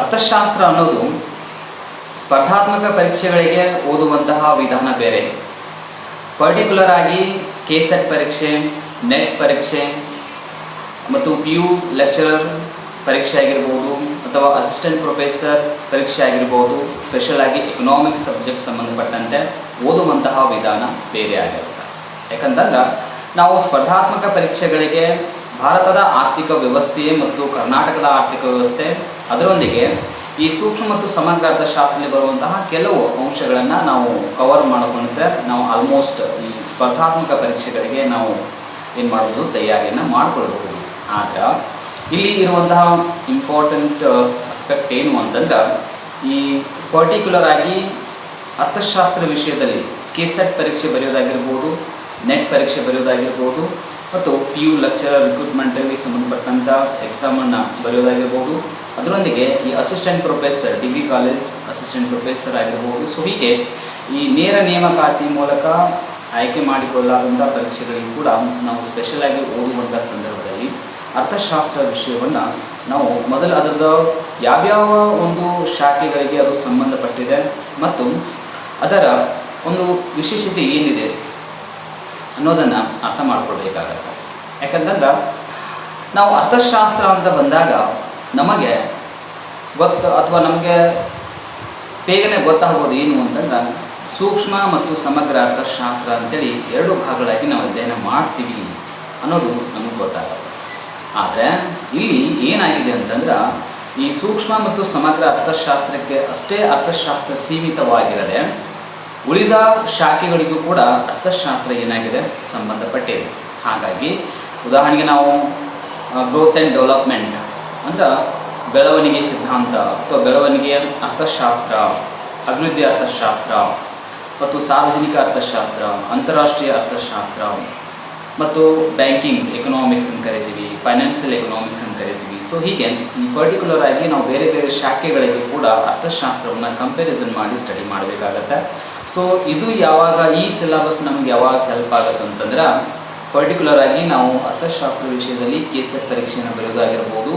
ಅರ್ಥಶಾಸ್ತ್ರ ಅನ್ನೋದು ಸ್ಪರ್ಧಾತ್ಮಕ ಪರೀಕ್ಷೆಗಳಿಗೆ ಓದುವಂತಹ ವಿಧಾನ ಬೇರೆ. ಪರ್ಟಿಕ್ಯುಲರ್ ಆಗಿ ಕೆ ಸೆಟ್ ಪರೀಕ್ಷೆ ನೆಟ್ ಪರೀಕ್ಷೆ ಮತ್ತು ಪಿ ಯು ಲೆಕ್ಚರರ್ ಪರೀಕ್ಷೆ ಆಗಿರ್ಬೋದು ಅಥವಾ ಅಸಿಸ್ಟೆಂಟ್ ಪ್ರೊಫೆಸರ್ ಪರೀಕ್ಷೆ ಆಗಿರ್ಬೋದು ಸ್ಪೆಷಲ್ ಆಗಿ ಎಕನಾಮಿಕ್ಸ್ ಸಬ್ಜೆಕ್ಟ್ ಸಂಬಂಧಪಟ್ಟಂತೆ ಓದುವಂತಹ ವಿಧಾನ ಬೇರೆ ಆಗಿರುತ್ತೆ. ಯಾಕಂತಂದ್ರೆ ನಾವು ಸ್ಪರ್ಧಾತ್ಮಕ ಪರೀಕ್ಷೆಗಳಿಗೆ ಭಾರತದ ಆರ್ಥಿಕ ವ್ಯವಸ್ಥೆ ಮತ್ತು ಕರ್ನಾಟಕದ ಆರ್ಥಿಕ ವ್ಯವಸ್ಥೆ ಅದರೊಂದಿಗೆ ಈ ಸೂಕ್ಷ್ಮ ಮತ್ತು ಸಮಗ್ರ ಅರ್ಥಶಾಸ್ತ್ರದಲ್ಲಿ ಬರುವಂತಹ ಕೆಲವು ಅಂಶಗಳನ್ನು ನಾವು ಕವರ್ ಮಾಡಿಕೊಂಡ್ರೆ ನಾವು ಆಲ್ಮೋಸ್ಟ್ ಈ ಸ್ಪರ್ಧಾತ್ಮಕ ಪರೀಕ್ಷೆಗಳಿಗೆ ನಾವು ಏನು ಮಾಡ್ಬೋದು, ತಯಾರಿಯನ್ನು ಮಾಡಿಕೊಳ್ಬಹುದು ಆದರೆ, ಇಲ್ಲಿ ಇರುವಂತಹ ಇಂಪಾರ್ಟೆಂಟ್ ಅಸ್ಪೆಕ್ಟ್ ಏನು ಅಂತಂದ್ರೆ, ಈ ಪರ್ಟಿಕ್ಯುಲರ್ ಆಗಿ ಅರ್ಥಶಾಸ್ತ್ರ ವಿಷಯದಲ್ಲಿ ಕೆಸೆಟ್ ಪರೀಕ್ಷೆ ಬರೆಯೋದಾಗಿರ್ಬೋದು ನೆಟ್ ಪರೀಕ್ಷೆ ಬರೆಯೋದಾಗಿರ್ಬೋದು, ಮತ್ತು ಪಿ ಯು ಲೆಕ್ಚರರ್ ರಿಕ್ರೂಟ್ಮೆಂಟಲ್ಲಿ ಸಂಬಂಧಪಟ್ಟಂಥ ಎಕ್ಸಾಮನ್ನು ಬರೆಯೋದಾಗಿರ್ಬೋದು ಅದರೊಂದಿಗೆ ಈ assistant professor degree college assistant professor ಆಗಿರ್ಬೋದು. ಸೊ ಹೀಗೆ ಈ ನೇರ ನೇಮಕಾತಿ ಮೂಲಕ ಆಯ್ಕೆ ಮಾಡಿಕೊಳ್ಳಲಾದಂಥ ಪರೀಕ್ಷೆಗಳಿಗೆ ಕೂಡ ನಾವು ಸ್ಪೆಷಲ್ ಆಗಿ ಓದುವಂಥ ಸಂದರ್ಭದಲ್ಲಿ ಅರ್ಥಶಾಸ್ತ್ರ ವಿಷಯವನ್ನು ನಾವು ಮೊದಲು ಅದರದ ಯಾವ್ಯಾವ ಒಂದು ಶಾಖೆಗಳಿಗೆ ಅದು ಸಂಬಂಧಪಟ್ಟಿದೆ ಮತ್ತು ಅದರ ಒಂದು ವಿಶೇಷತೆ ಏನಿದೆ ಅನ್ನೋದನ್ನು ಅರ್ಥ ಮಾಡ್ಕೊಳ್ಬೇಕಾಗತ್ತೆ. ಯಾಕಂತಂದ್ರೆ ನಾವು ಅರ್ಥಶಾಸ್ತ್ರ ಅಂತ ಬಂದಾಗ ನಮಗೆ ಗೊತ್ತು ಅಥವಾ ನಮಗೆ ಬೇಗನೆ ಗೊತ್ತಾಗ್ಬೋದು ಏನು ಅಂತಂದ್ರೆ ಸೂಕ್ಷ್ಮ ಮತ್ತು ಸಮಗ್ರ ಅರ್ಥಶಾಸ್ತ್ರ ಅಂತೇಳಿ ಎರಡು ಭಾಗಗಳಾಗಿ ನಾವು ಅಧ್ಯಯನ ಮಾಡ್ತೀವಿ ಅನ್ನೋದು ನಮಗೆ ಗೊತ್ತಾಗುತ್ತೆ. ಆದರೆ ಇಲ್ಲಿ ಏನಾಗಿದೆ ಅಂತಂದ್ರೆ ಈ ಸೂಕ್ಷ್ಮ ಮತ್ತು ಸಮಗ್ರ ಅರ್ಥಶಾಸ್ತ್ರಕ್ಕೆ ಅಷ್ಟೇ ಅರ್ಥಶಾಸ್ತ್ರ ಸೀಮಿತವಾಗಿರದೆ ಉಳಿದ ಶಾಖೆಗಳಿಗೂ ಕೂಡ ಅರ್ಥಶಾಸ್ತ್ರ ಏನಾಗಿದೆ ಸಂಬಂಧಪಟ್ಟಿದೆ. ಹಾಗಾಗಿ ಉದಾಹರಣೆಗೆ ನಾವು ಗ್ರೋತ್ ಆ್ಯಂಡ್ ಡೆವಲಪ್ಮೆಂಟ್ ಅಂದ್ರೆ ಬೆಳವಣಿಗೆ ಸಿದ್ಧಾಂತ ಅಥವಾ ಬೆಳವಣಿಗೆಯ ಅರ್ಥಶಾಸ್ತ್ರ, ಅಭಿವೃದ್ಧಿ ಅರ್ಥಶಾಸ್ತ್ರ ಮತ್ತು ಸಾರ್ವಜನಿಕ ಅರ್ಥಶಾಸ್ತ್ರ, ಅಂತಾರಾಷ್ಟ್ರೀಯ ಅರ್ಥಶಾಸ್ತ್ರ ಮತ್ತು ಬ್ಯಾಂಕಿಂಗ್ ಎಕನಾಮಿಕ್ಸ್ ಅಂತ ಕರಿತೀವಿ ಫೈನಾನ್ಷಿಯಲ್ ಎಕನಾಮಿಕ್ಸ್ ಅಂತ ಕರಿತೀವಿ. ಸೊ ಹೀಗೆ ಈ ಪರ್ಟಿಕ್ಯುಲರ್ ಆಗಿ ನಾವು ಬೇರೆ ಬೇರೆ ಶಾಖೆಗಳಿಗೆ ಕೂಡ ಅರ್ಥಶಾಸ್ತ್ರವನ್ನು ಕಂಪ್ಯಾರಿಸನ್ ಮಾಡಿ ಸ್ಟಡಿ ಮಾಡಬೇಕಾಗತ್ತೆ. ಸೊ ಇದು ಯಾವಾಗ ಈ ಸಿಲೆಬಸ್ ನಮ್ಗೆ ಯಾವಾಗ ಹೆಲ್ಪ್ ಆಗುತ್ತೆ ಅಂತಂದ್ರೆ ಪರ್ಟಿಕ್ಯುಲರ್ ಆಗಿ ನಾವು ಅರ್ಥಶಾಸ್ತ್ರ ವಿಷಯದಲ್ಲಿ ಕೆ ಪರೀಕ್ಷೆನ ಪರೀಕ್ಷೆಯನ್ನು ಬರೆಯೋದಾಗಿರ್ಬೋದು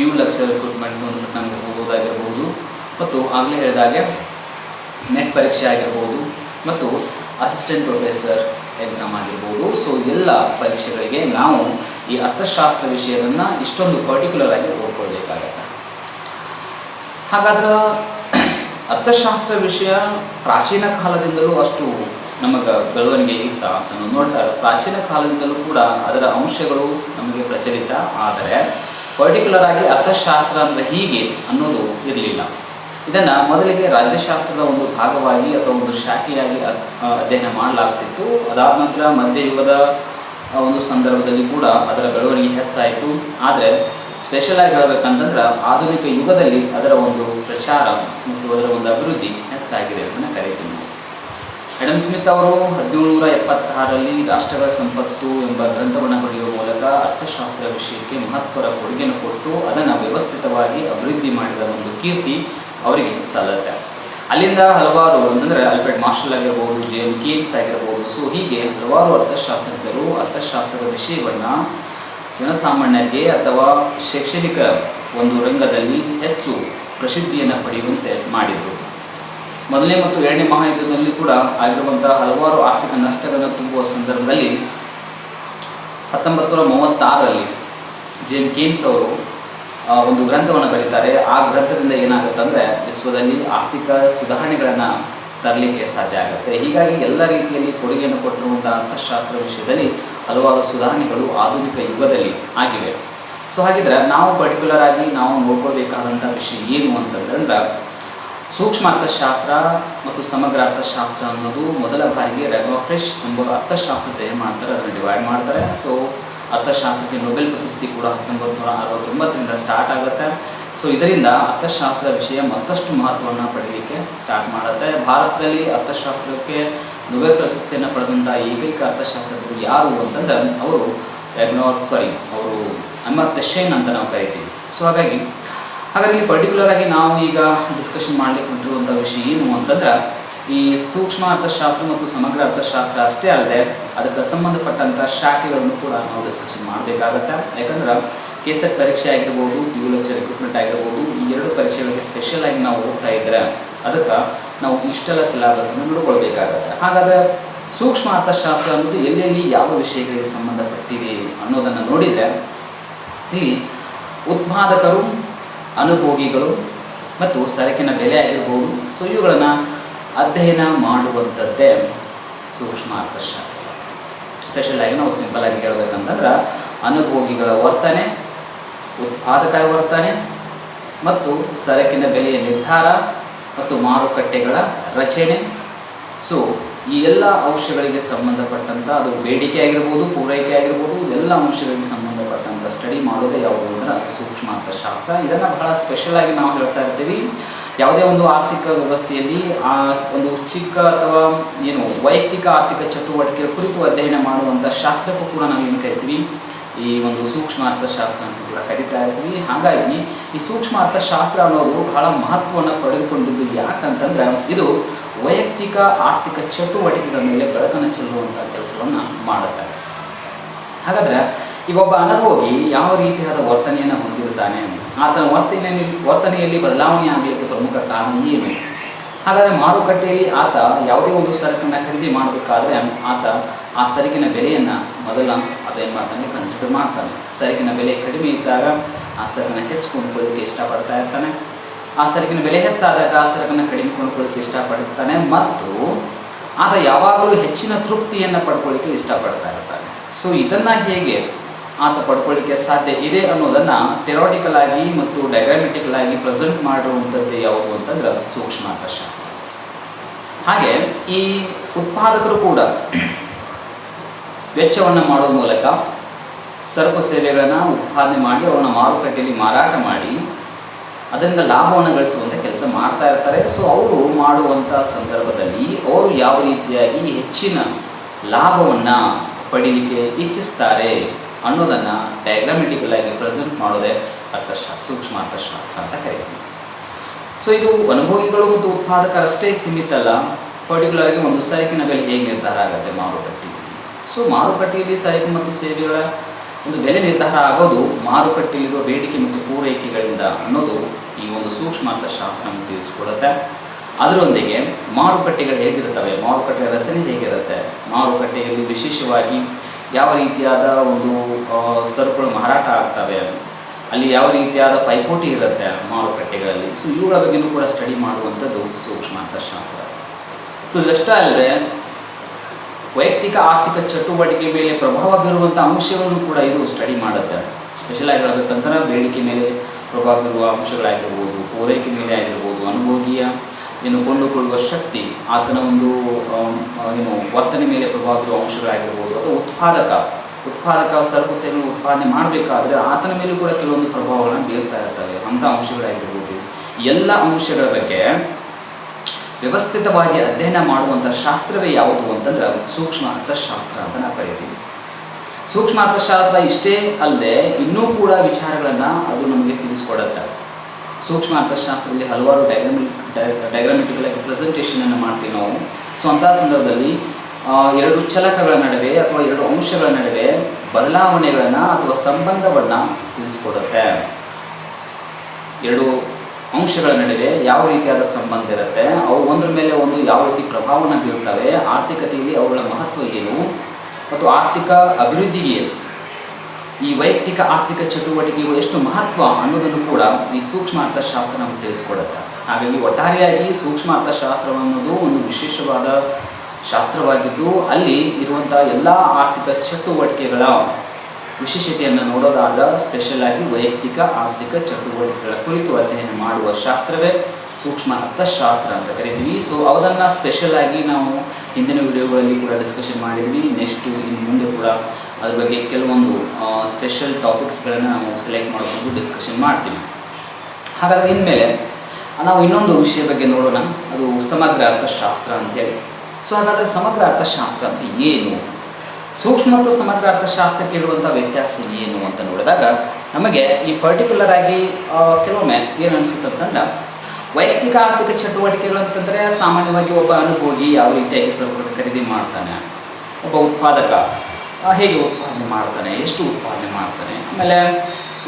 ಪಿ ಯು ಲಕ್ಷ ರಿಕ್ರೂಟ್ಮೆಂಟ್ಸ್ ಸಂಬಂಧಪಟ್ಟ ನಮಗೆ ಹೋಗೋದಾಗಿರ್ಬೋದು ಮತ್ತು ಆಗಲೇ ಹೇಳಿದಾಗೆ ನೆಟ್ ಪರೀಕ್ಷೆ ಆಗಿರ್ಬೋದು ಮತ್ತು ಅಸಿಸ್ಟೆಂಟ್ ಪ್ರೊಫೆಸರ್ ಎಕ್ಸಾಮ್ ಆಗಿರ್ಬೋದು. ಸೊ ಎಲ್ಲ ಪರೀಕ್ಷೆಗಳಿಗೆ ನಾವು ಈ ಅರ್ಥಶಾಸ್ತ್ರ ವಿಷಯವನ್ನು ಇಷ್ಟೊಂದು ಪರ್ಟಿಕ್ಯುಲರ್ ಆಗಿ ಓದ್ಕೊಳ್ಬೇಕಾಗತ್ತೆ. ಹಾಗಾದ್ರೆ ಅರ್ಥಶಾಸ್ತ್ರ ವಿಷಯ ಪ್ರಾಚೀನ ಕಾಲದಿಂದಲೂ ಅಷ್ಟು ನಮಗೆ ಬೆಳವಣಿಗೆ ಇತ್ತ ಅಂತ ನೋಡ್ತಾರೆ ಪ್ರಾಚೀನ ಕಾಲದಿಂದಲೂ ಕೂಡ ಅದರ ಅಂಶಗಳು ನಮಗೆ ಪ್ರಚಲಿತ, ಆದರೆ ಪರ್ಟಿಕ್ಯುಲರ್ ಆಗಿ ಅರ್ಥಶಾಸ್ತ್ರ ಅಂದರೆ ಹೀಗೆ ಅನ್ನೋದು ಇರಲಿಲ್ಲ. ಇದನ್ನು ಮೊದಲಿಗೆ ರಾಜ್ಯಶಾಸ್ತ್ರದ ಒಂದು ಭಾಗವಾಗಿ ಅಥವಾ ಒಂದು ಶಾಖೆಯಾಗಿ ಅಧ್ಯಯನ ಮಾಡಲಾಗ್ತಿತ್ತು. ಅದಾದ ನಂತರ ಮಧ್ಯಯುಗದ ಒಂದು ಸಂದರ್ಭದಲ್ಲಿ ಕೂಡ ಅದರ ಬೆಳವಣಿಗೆ ಹೆಚ್ಚಾಯಿತು. ಆದರೆ ಸ್ಪೆಷಲ್ ಆಗಿ ಹೇಳಬೇಕಂತಂದ್ರೆ ಆಧುನಿಕ ಯುಗದಲ್ಲಿ ಅದರ ಒಂದು ಪ್ರಚಾರ ಮತ್ತು ಅದರ ಒಂದು ಅಭಿವೃದ್ಧಿ ಹೆಚ್ಚಾಗಿದೆ ಅಂತ ಕರಿತೀನಿ. ಎಡಮ್ ಸ್ಮಿತ್ ಅವರು ಹದಿನೇಳು ನೂರ ಎಪ್ಪತ್ತಾರರಲ್ಲಿ ರಾಷ್ಟ್ರಗಳ ಸಂಪತ್ತು ಎಂಬ ಗ್ರಂಥವನ್ನು ಬರೆಯುವ ಮೂಲಕ ವಿಷಯಕ್ಕೆ ಮಹತ್ವರ ಕೊಡುಗೆಯನ್ನು ಕೊಟ್ಟು ಅದನ್ನು ವ್ಯವಸ್ಥಿತವಾಗಿ ಅಭಿವೃದ್ಧಿ ಮಾಡಿದ ಒಂದು ಕೀರ್ತಿ ಅವರಿಗೆ ಸಲ್ಲತ್ತೆ. ಅಲ್ಲಿಂದ ಹಲವಾರು ಅಂತಂದರೆ ಅಲ್ಫ್ರೆಡ್ ಮಾರ್ಷಲ್ ಆಗಿರ್ಬೋದು, ಜೆ ಎಂ ಆಗಿರಬಹುದು ಆಗಿರ್ಬೋದು, ಸೊ ಹೀಗೆ ಹಲವಾರು ಅರ್ಥಶಾಸ್ತ್ರಜ್ಞರು ಅರ್ಥಶಾಸ್ತ್ರದ ವಿಷಯವನ್ನು ಜನಸಾಮಾನ್ಯರಿಗೆ ಅಥವಾ ಶೈಕ್ಷಣಿಕ ಒಂದು ರಂಗದಲ್ಲಿ ಹೆಚ್ಚು ಪ್ರಸಿದ್ಧಿಯನ್ನು ಪಡೆಯುವಂತೆ ಮಾಡಿದರು. ಮೊದಲನೇ ಮತ್ತು ಎರಡನೇ ಮಹಾಯುದ್ಧದಲ್ಲಿ ಕೂಡ ಆಗಿರುವಂತಹ ಹಲವಾರು ಆರ್ಥಿಕ ನಷ್ಟಗಳನ್ನು ತುಂಬುವ ಸಂದರ್ಭದಲ್ಲಿ ಹತ್ತೊಂಬತ್ತು ನೂರ ಮೂವತ್ತಾರರಲ್ಲಿ ಜೇಮ್ ಕೇನ್ಸ್ ಅವರು ಒಂದು ಗ್ರಂಥವನ್ನು ಬರೀತಾರೆ. ಆ ಗ್ರಂಥದಿಂದ ಏನಾಗುತ್ತಂದರೆ ವಿಶ್ವದಲ್ಲಿ ಆರ್ಥಿಕ ಸುಧಾರಣೆಗಳನ್ನು ತರಲಿಕ್ಕೆ ಸಾಧ್ಯ ಆಗುತ್ತೆ. ಹೀಗಾಗಿ ಎಲ್ಲ ರೀತಿಯಲ್ಲಿ ಕೊಡುಗೆಯನ್ನು ಕೊಟ್ಟಿರುವಂಥ ಅರ್ಥಶಾಸ್ತ್ರ ವಿಷಯದಲ್ಲಿ ಹಲವಾರು ಸುಧಾರಣೆಗಳು ಆಧುನಿಕ ಯುಗದಲ್ಲಿ ಆಗಿವೆ. ಸೊ ಹಾಗಿದ್ರೆ ನಾವು ಪರ್ಟಿಕ್ಯುಲರ್ ಆಗಿ ನಾವು ನೋಡ್ಕೋಬೇಕಾದಂಥ ವಿಷಯ ಏನು ಅಂತಂದ್ರೆ ಸೂಕ್ಷ್ಮ ಅರ್ಥಶಾಸ್ತ್ರ ಮತ್ತು ಸಮಗ್ರ ಅರ್ಥಶಾಸ್ತ್ರ ಅನ್ನೋದು ಮೊದಲ ಬಾರಿಗೆ ರೆಗೋಫ್ರೆಶ್ ಎಂಬ ಅರ್ಥಶಾಸ್ತ್ರ ಏನು ಮಾಡ್ತಾರೆ, ಅದನ್ನು ಡಿವೈಡ್ ಮಾಡ್ತಾರೆ. ಸೊ ಅರ್ಥಶಾಸ್ತ್ರಕ್ಕೆ ನೊಬೆಲ್ ಪ್ರಶಸ್ತಿ ಕೂಡ ಹತ್ತೊಂಬತ್ತು ನೂರ ಅರವತ್ತೊಂಬತ್ತರಿಂದ ಸ್ಟಾರ್ಟ್ ಆಗುತ್ತೆ. ಸೊ ಇದರಿಂದ ಅರ್ಥಶಾಸ್ತ್ರ ವಿಷಯ ಮತ್ತಷ್ಟು ಮಹತ್ವವನ್ನು ಪಡೆಯಲಿಕ್ಕೆ ಸ್ಟಾರ್ಟ್ ಮಾಡುತ್ತೆ. ಭಾರತದಲ್ಲಿ ಅರ್ಥಶಾಸ್ತ್ರಕ್ಕೆ ನೊಬೆಲ್ ಪ್ರಶಸ್ತಿಯನ್ನು ಪಡೆದಂಥ ಏಕೈಕ ಅರ್ಥಶಾಸ್ತ್ರಜ್ಞರು ಯಾರು ಅಂತಂದ್ರೆ ಅವರು ಎಗ್ನೋರ್ ಸಾರಿ ಅವರು ಅಮರ್ತ್ಯ ಶೇನ್ ಅಂತ ನಾವು ಕರಿತೀವಿ. ಸೊ ಹಾಗಾಗಿ ಇಲ್ಲಿ ಪರ್ಟಿಕ್ಯುಲರ್ ಆಗಿ ನಾವು ಈಗ ಡಿಸ್ಕಷನ್ ಮಾಡಲಿಕ್ಕೆ ಹೊಂಟಿರುವಂಥ ವಿಷಯ ಏನು ಅಂತಂದ್ರೆ ಈ ಸೂಕ್ಷ್ಮ ಅರ್ಥಶಾಸ್ತ್ರ ಮತ್ತು ಸಮಗ್ರ ಅರ್ಥಶಾಸ್ತ್ರ ಅಷ್ಟೇ ಅಲ್ಲದೆ ಅದಕ್ಕೆ ಸಂಬಂಧಪಟ್ಟಂಥ ಶಾಖೆಗಳನ್ನು ಕೂಡ ನಾವು ಡಿಸ್ಕಷನ್ ಮಾಡಬೇಕಾಗತ್ತೆ. ಯಾಕಂದ್ರೆ ಕೆಸೆಟ್ ಪರೀಕ್ಷೆ ಆಗಿರ್ಬೋದು ಯು ಲೆಕ್ಚರ್ ರಿಕ್ರೂಟ್ಮೆಂಟ್ ಆಗಿರ್ಬೋದು, ಈ ಎರಡು ಪರೀಕ್ಷೆಗಳಿಗೆ ಸ್ಪೆಷಲಾಗಿ ನಾವು ಓದ್ತಾ ಇದ್ರೆ ಅದಕ್ಕೆ ನಾವು ಇಷ್ಟೆಲ್ಲ ಸಿಲೆಬಸ್ಸನ್ನು ನೋಡ್ಕೊಳ್ಬೇಕಾಗತ್ತೆ. ಹಾಗಾದರೆ ಸೂಕ್ಷ್ಮ ಅರ್ಥಶಾಸ್ತ್ರ ಅನ್ನೋದು ಎಲ್ಲೆಲ್ಲಿ ಯಾವ ವಿಷಯಗಳಿಗೆ ಸಂಬಂಧಪಟ್ಟಿದೆ ಅನ್ನೋದನ್ನು ನೋಡಿದರೆ ಇಲ್ಲಿ ಉತ್ಪಾದಕರು, ಅನುಭೋಗಿಗಳು ಮತ್ತು ಸರಕಿನ ಬೆಲೆ ಆಗಿರ್ಬೋದು, ಸೊ ಇವುಗಳನ್ನು ಅಧ್ಯಯನ ಮಾಡುವಂಥದ್ದೇ ಸೂಕ್ಷ್ಮ ಅರ್ಥಶಾಸ್ತ್ರ. ಸ್ಪೆಷಲ್ ಆಗಿ ನಾವು ಸಿಂಪಲ್ ಆಗಿ ಹೇಳ್ಬೇಕಂತಂದ್ರೆ ಅನುಭೋಗಿಗಳ ವರ್ತನೆ, ಉತ್ಪಾದಕರ ವರ್ತನೆ ಮತ್ತು ಸರಕಿನ ಬೆಲೆಯ ನಿರ್ಧಾರ ಮತ್ತು ಮಾರುಕಟ್ಟೆಗಳ ರಚನೆ. ಸೊ ಈ ಎಲ್ಲ ಅಂಶಗಳಿಗೆ ಸಂಬಂಧಪಟ್ಟಂಥ ಅದು ಬೇಡಿಕೆ ಆಗಿರ್ಬೋದು, ಪೂರೈಕೆ ಆಗಿರ್ಬೋದು, ಎಲ್ಲ ಅಂಶಗಳಿಗೆ ಸಂಬಂಧಪಟ್ಟಂಥ ಸ್ಟಡಿ ಮಾಡೋದೇ ಯಾವುದು ಅಂದ್ರೆ ಸೂಕ್ಷ್ಮ ಅರ್ಥಶಾಸ್ತ್ರ. ಇದನ್ನು ಬಹಳ ಸ್ಪೆಷಲ್ ಆಗಿ ನಾವು ಹೇಳ್ತಾ ಇರ್ತೀವಿ. ಯಾವುದೇ ಒಂದು ಆರ್ಥಿಕ ವ್ಯವಸ್ಥೆಯಲ್ಲಿ, ಆ, ಒಂದು ಚಿಕ್ಕ ಅಥವಾ ಏನು ವೈಯಕ್ತಿಕ ಆರ್ಥಿಕ ಚಟುವಟಿಕೆ ಕುರಿತು ಅಧ್ಯಯನ ಮಾಡುವಂಥ ಶಾಸ್ತ್ರಕ್ಕೂ ಕೂಡ ನಾವು ಏನು ಕರಿತೀವಿ? ಈ ಒಂದು ಸೂಕ್ಷ್ಮ ಅರ್ಥಶಾಸ್ತ್ರ ಅಂತ ಕೂಡ ಕರಿತಾ ಇರ್ತೀವಿ. ಹಾಗಾಗಿ ಈ ಸೂಕ್ಷ್ಮ ಅರ್ಥಶಾಸ್ತ್ರ ಅನ್ನೋದು ಬಹಳ ಮಹತ್ವವನ್ನು ಪಡೆದುಕೊಂಡಿದ್ದು ಯಾಕಂತಂದ್ರೆ ಇದು ವೈಯಕ್ತಿಕ ಆರ್ಥಿಕ ಚಟುವಟಿಕೆಗಳ ಮೇಲೆ ಬೆಳಕನ್ನು ಚೆಲ್ಲುವಂಥ ಕೆಲಸವನ್ನು ಮಾಡುತ್ತೆ. ಹಾಗಾದ್ರೆ ಈಗ ಒಬ್ಬ ಅನುಭೋಗಿ ಯಾವ ರೀತಿಯಾದ ವರ್ತನೆಯನ್ನು ಹೊಂದಿರುತ್ತಾನೆ ಆತನ ವರ್ತನೆಯಲ್ಲಿ ವರ್ತನೆಯಲ್ಲಿ ಬದಲಾವಣೆ ಆಗಲಿಕ್ಕೆ ಪ್ರಮುಖ ಕಾರಣ ಏನು? ಹಾಗಾದರೆ ಮಾರುಕಟ್ಟೆಯಲ್ಲಿ ಆತ ಯಾವುದೇ ಒಂದು ಸರಕನ್ನು ಖರೀದಿ ಮಾಡಬೇಕಾದ್ರೆ ಆತ ಆ ಸರಕಿನ ಬೆಲೆಯನ್ನು ಮೊದಲ ಆತ ಏನು ಮಾಡ್ತಾನೆ? ಕನ್ಸಿಡರ್ ಮಾಡ್ತಾನೆ. ಸರಕಿನ ಬೆಲೆ ಕಡಿಮೆ ಇದ್ದಾಗ ಆ ಸರಕನ್ನು ಹೆಚ್ಚು ಕೊಂಡ್ಕೊಳ್ಳಿಕ್ಕೆ ಇಷ್ಟಪಡ್ತಾ ಇರ್ತಾನೆ. ಆ ಸರಕಿನ ಬೆಲೆ ಹೆಚ್ಚಾದಾಗ ಆ ಸರಕನ್ನು ಕಡಿಮೆ ಕೊಂಡುಕೊಳ್ಳೋಕ್ಕೆ ಇಷ್ಟಪಡ್ತಾನೆ ಮತ್ತು ಆತ ಯಾವಾಗಲೂ ಹೆಚ್ಚಿನ ತೃಪ್ತಿಯನ್ನು ಪಡ್ಕೊಳ್ಳಿಕ್ಕೆ ಇಷ್ಟಪಡ್ತಾ ಇರ್ತಾನೆ. ಸೊ ಇದನ್ನು ಹೇಗೆ ಆತ ಪಡ್ಕೊಳ್ಳಿಕ್ಕೆ ಸಾಧ್ಯ ಇದೆ ಅನ್ನೋದನ್ನು ಥೆರಾಟಿಕಲ್ ಆಗಿ ಮತ್ತು ಡಯಾಗ್ರಾಮೆಟಿಕಲ್ ಆಗಿ ಪ್ರೆಸೆಂಟ್ ಮಾಡುವಂಥದ್ದು ಯಾವುದು ಅಂತಂದ್ರೆ ಸೂಕ್ಷ್ಮ ಅರ್ಥಶಾಸ್ತ್ರ ಹಾಗೆ ಈ ಉತ್ಪಾದಕರು ಕೂಡ ವೆಚ್ಚವನ್ನು ಮಾಡೋ ಮೂಲಕ ಸರಕು ಸೇವೆಗಳನ್ನು ಉತ್ಪಾದನೆ ಮಾಡಿ ಅವನ್ನು ಮಾರುಕಟ್ಟೆಯಲ್ಲಿ ಮಾರಾಟ ಮಾಡಿ ಅದರಿಂದ ಲಾಭವನ್ನು ಗಳಿಸುವಂಥ ಕೆಲಸ ಮಾಡ್ತಾ ಇರ್ತಾರೆ. ಸೊ ಅವರು ಮಾಡುವಂಥ ಸಂದರ್ಭದಲ್ಲಿ ಅವರು ಯಾವ ರೀತಿಯಾಗಿ ಹೆಚ್ಚಿನ ಲಾಭವನ್ನು ಪಡೀಲಿಕ್ಕೆ ಇಚ್ಛಿಸ್ತಾರೆ? ಅನ್ನೋದನ್ನು ಡಯಾಗ್ರಾಮೆಟಿಕಲ್ ಆಗಿ ಪ್ರೆಸೆಂಟ್ ಮಾಡೋದೇ ಅರ್ಥಶಾಸ್ತ್ರ ಸೂಕ್ಷ್ಮ ಅರ್ಥಶಾಸ್ತ್ರ ಅಂತ ಕರಿತೀವಿ. ಸೊ ಇದು ಅನುಭೋಗಿಗಳು ಮತ್ತು ಉತ್ಪಾದಕರಷ್ಟೇ ಸೀಮಿತ ಅಲ್ಲ ಪರ್ಟಿಕ್ಯುಲರ್ ಆಗಿ ಒಂದು ಸರಕಿನ ಬೆಲೆ ಹೇಗೆ ನಿರ್ಧಾರ ಆಗುತ್ತೆ ಮಾರುಕಟ್ಟೆಯಲ್ಲಿ ಸೊ ಮಾರುಕಟ್ಟೆಯಲ್ಲಿ ಸರಕು ಮತ್ತು ಸೇವೆಗಳ ಒಂದು ಬೆಲೆ ನಿರ್ಧಾರ ಆಗೋದು ಮಾರುಕಟ್ಟೆಯಲ್ಲಿರುವ ಬೇಡಿಕೆ ಮತ್ತು ಪೂರೈಕೆಗಳಿಂದ ಅನ್ನೋದು ಈ ಒಂದು ಸೂಕ್ಷ್ಮ ಅರ್ಥಶಾಸ್ತ್ರ ನಮಗೆ ತಿಳಿಸ್ಕೊಡುತ್ತೆ. ಅದರೊಂದಿಗೆ ಮಾರುಕಟ್ಟೆಗಳು ಹೇಗಿರ್ತವೆ ಮಾರುಕಟ್ಟೆಯ ರಚನೆ ಹೇಗಿರುತ್ತೆ? ಮಾರುಕಟ್ಟೆಯಲ್ಲಿ ವಿಶೇಷವಾಗಿ ಯಾವ ರೀತಿಯಾದ ಒಂದು ಸರಕುಗಳು ಮಾರಾಟ ಆಗ್ತವೆ ಅಲ್ಲಿ. ಯಾವ ರೀತಿಯಾದ ಪೈಪೋಟಿ ಇರುತ್ತೆ ಮಾರುಕಟ್ಟೆಗಳಲ್ಲಿ ಸೊ ಇವುಗಳ ಬಗ್ಗೆನೂ ಕೂಡ ಸ್ಟಡಿ ಮಾಡುವಂಥದ್ದು ಸೂಕ್ಷ್ಮ ಅರ್ಥಶಾಸ್ತ್ರ ಸೊ ಇದಷ್ಟೇ ಅಲ್ಲದೆ, ವೈಯಕ್ತಿಕ ಆರ್ಥಿಕ ಚಟುವಟಿಕೆ ಮೇಲೆ ಪ್ರಭಾವ ಬೀರುವಂಥ ಅಂಶವನ್ನು ಕೂಡ ಇದು ಸ್ಟಡಿ ಮಾಡುತ್ತೆ. ಸ್ಪೆಷಲಾಗಿ ಆಗಿ ಹೇಳಬೇಕಂದ್ರೆ ಬೇಡಿಕೆ ಮೇಲೆ ಪ್ರಭಾವ ಬೀರುವ ಅಂಶಗಳಾಗಿರ್ಬೋದು, ಪೂರೈಕೆ ಮೇಲೆ ಆಗಿರ್ಬೋದು ಅನುಭೋಗಿಯ ಏನು ಕೊಂಡುಕೊಳ್ಳುವ ಶಕ್ತಿ, ಆತನ ಒಂದು ಏನು ವರ್ತನೆ ಮೇಲೆ ಪ್ರಭಾವ ಬೀರುವ ಅಂಶಗಳಾಗಿರ್ಬೋದು ಅಥವಾ ಉತ್ಪಾದಕ ಉತ್ಪಾದಕ ಸರಕು ಸೇವೆಗಳು ಉತ್ಪಾದನೆ ಮಾಡಬೇಕಾದ್ರೆ ಆತನ ಮೇಲೂ ಕೂಡ ಕೆಲವೊಂದು ಪ್ರಭಾವಗಳನ್ನು ಬೀರ್ತಾ ಇರ್ತವೆ. ಅಂಥ ಅಂಶಗಳಾಗಿರ್ಬೋದು. ಎಲ್ಲ ಅಂಶಗಳ ಬಗ್ಗೆ ವ್ಯವಸ್ಥಿತವಾಗಿ ಅಧ್ಯಯನ ಮಾಡುವಂಥ ಶಾಸ್ತ್ರವೇ ಯಾವುದು ಅಂತಂದ್ರೆ ಸೂಕ್ಷ್ಮ ಅರ್ಥಶಾಸ್ತ್ರ ಅಂತ ನಾವು ಕರಿತೀವಿ. ಸೂಕ್ಷ್ಮ ಅರ್ಥಶಾಸ್ತ್ರ ಇಷ್ಟೇ ಅಲ್ಲದೆ ಇನ್ನೂ ಕೂಡ ವಿಚಾರಗಳನ್ನು ಅದು ನಮಗೆ ತಿಳಿಸ್ಕೊಡುತ್ತೆ. ಸೂಕ್ಷ್ಮ ಅರ್ಥಶಾಸ್ತ್ರದಲ್ಲಿ ಹಲವಾರು ಡೈಗ್ರಾಮಿ ಡೈಗ್ರಾಮೆಟಿಕಲ್ ಆಗಿ ಪ್ರೆಸೆಂಟೇಷನನ್ನು ಮಾಡ್ತೀವಿ ನಾವು. ಸೊ ಅಂತಹ ಸಂದರ್ಭದಲ್ಲಿ ಎರಡು ಚಲಕಗಳ ನಡುವೆ ಅಥವಾ ಎರಡು ಅಂಶಗಳ ನಡುವೆ ಬದಲಾವಣೆಗಳನ್ನು ಅಥವಾ ಸಂಬಂಧವನ್ನು ತಿಳಿಸ್ಕೊಡುತ್ತೆ. ಎರಡು ಅಂಶಗಳ ನಡುವೆ ಯಾವ ರೀತಿಯಾದ ಸಂಬಂಧ ಇರುತ್ತೆ, ಅವು ಒಂದ್ರ ಮೇಲೆ ಒಂದು ಯಾವ ರೀತಿ ಪ್ರಭಾವವನ್ನು ಬೀರುತ್ತವೆ ಆರ್ಥಿಕತೆಯಲ್ಲಿ ಅವುಗಳ ಮಹತ್ವ ಏನು, ಮತ್ತು ಆರ್ಥಿಕ ಅಭಿವೃದ್ಧಿಗೆ ಈ ವೈಯಕ್ತಿಕ ಆರ್ಥಿಕ ಚಟುವಟಿಕೆಗಳು ಎಷ್ಟು ಮಹತ್ವ ಅನ್ನೋದನ್ನು ಕೂಡ ಈ ಸೂಕ್ಷ್ಮ ಅರ್ಥಶಾಸ್ತ್ರ ನಮಗೆ ತಿಳಿಸ್ಕೊಡುತ್ತೆ. ಹಾಗಾಗಿ ಒಟ್ಟಾರೆಯಾಗಿ ಸೂಕ್ಷ್ಮ ಅರ್ಥಶಾಸ್ತ್ರ ಅನ್ನೋದು ಒಂದು ವಿಶೇಷವಾದ ಶಾಸ್ತ್ರವಾಗಿದ್ದು, ಅಲ್ಲಿ ಇರುವಂಥ ಎಲ್ಲ ಆರ್ಥಿಕ ಚಟುವಟಿಕೆಗಳ ವಿಶೇಷತೆಯನ್ನು ನೋಡೋದಾದ ಸ್ಪೆಷಲ್ ಆಗಿ ವೈಯಕ್ತಿಕ ಆರ್ಥಿಕ ಚಟುವಟಿಕೆಗಳ ಕುರಿತು ಅಧ್ಯಯನ ಮಾಡುವ ಶಾಸ್ತ್ರವೇ ಸೂಕ್ಷ್ಮ ಅರ್ಥಶಾಸ್ತ್ರ ಅಂತ ಕರಿತೀವಿ. ಸೊ ಅದನ್ನು ಸ್ಪೆಷಲ್ ಆಗಿ ನಾವು ಹಿಂದಿನ ವಿಡಿಯೋಗಳಲ್ಲಿ ಕೂಡ ಡಿಸ್ಕಷನ್ ಮಾಡಿದ್ವಿ. ನೆಕ್ಸ್ಟು ಇನ್ನು ಮುಂದೆ ಕೂಡ ಅದ್ರ ಬಗ್ಗೆ ಕೆಲವೊಂದು ಸ್ಪೆಷಲ್ ಟಾಪಿಕ್ಸ್ಗಳನ್ನು ನಾವು ಸೆಲೆಕ್ಟ್ ಮಾಡಿಕೊಂಡು ಡಿಸ್ಕಷನ್ ಮಾಡ್ತೀವಿ. ಹಾಗಾದ್ರೆ ಇನ್ಮೇಲೆ, ನಾವು ಇನ್ನೊಂದು ವಿಷಯ ಬಗ್ಗೆ ನೋಡೋಣ. ಅದು ಸಮಗ್ರ ಅರ್ಥಶಾಸ್ತ್ರ ಅಂತೇಳಿ ಸೊ ಹಾಗಾದರೆ ಸಮಗ್ರ ಅರ್ಥಶಾಸ್ತ್ರ ಅಂತ ಏನು? ಸೂಕ್ಷ್ಮ ಮತ್ತು ಸಮಗ್ರ ಅರ್ಥಶಾಸ್ತ್ರಕ್ಕೆ ಇರುವಂಥ ವ್ಯತ್ಯಾಸ ಏನು ಅಂತ ನೋಡಿದಾಗ, ನಮಗೆ ಈ ಪರ್ಟಿಕ್ಯುಲರ್ ಆಗಿ ಕೆಲವೊಮ್ಮೆ ಏನು ಅನಿಸುತ್ತೆ ಅಂತಂದ್ರೆ, ವೈಯಕ್ತಿಕ ಆರ್ಥಿಕ ಚಟುವಟಿಕೆಗಳು ಅಂತಂದರೆ ಸಾಮಾನ್ಯವಾಗಿ ಒಬ್ಬ ಅನುಭೋಗಿ ಯಾವ ರೀತಿಯಾಗಿ ಸರಕು ಖರೀದಿ ಮಾಡ್ತಾನೆ. ಒಬ್ಬ ಉತ್ಪಾದಕ. ಹೇಗೆ ಉತ್ಪಾದನೆ ಮಾಡ್ತಾನೆ, ಎಷ್ಟು ಉತ್ಪಾದನೆ ಮಾಡ್ತಾನೆ, ಆಮೇಲೆ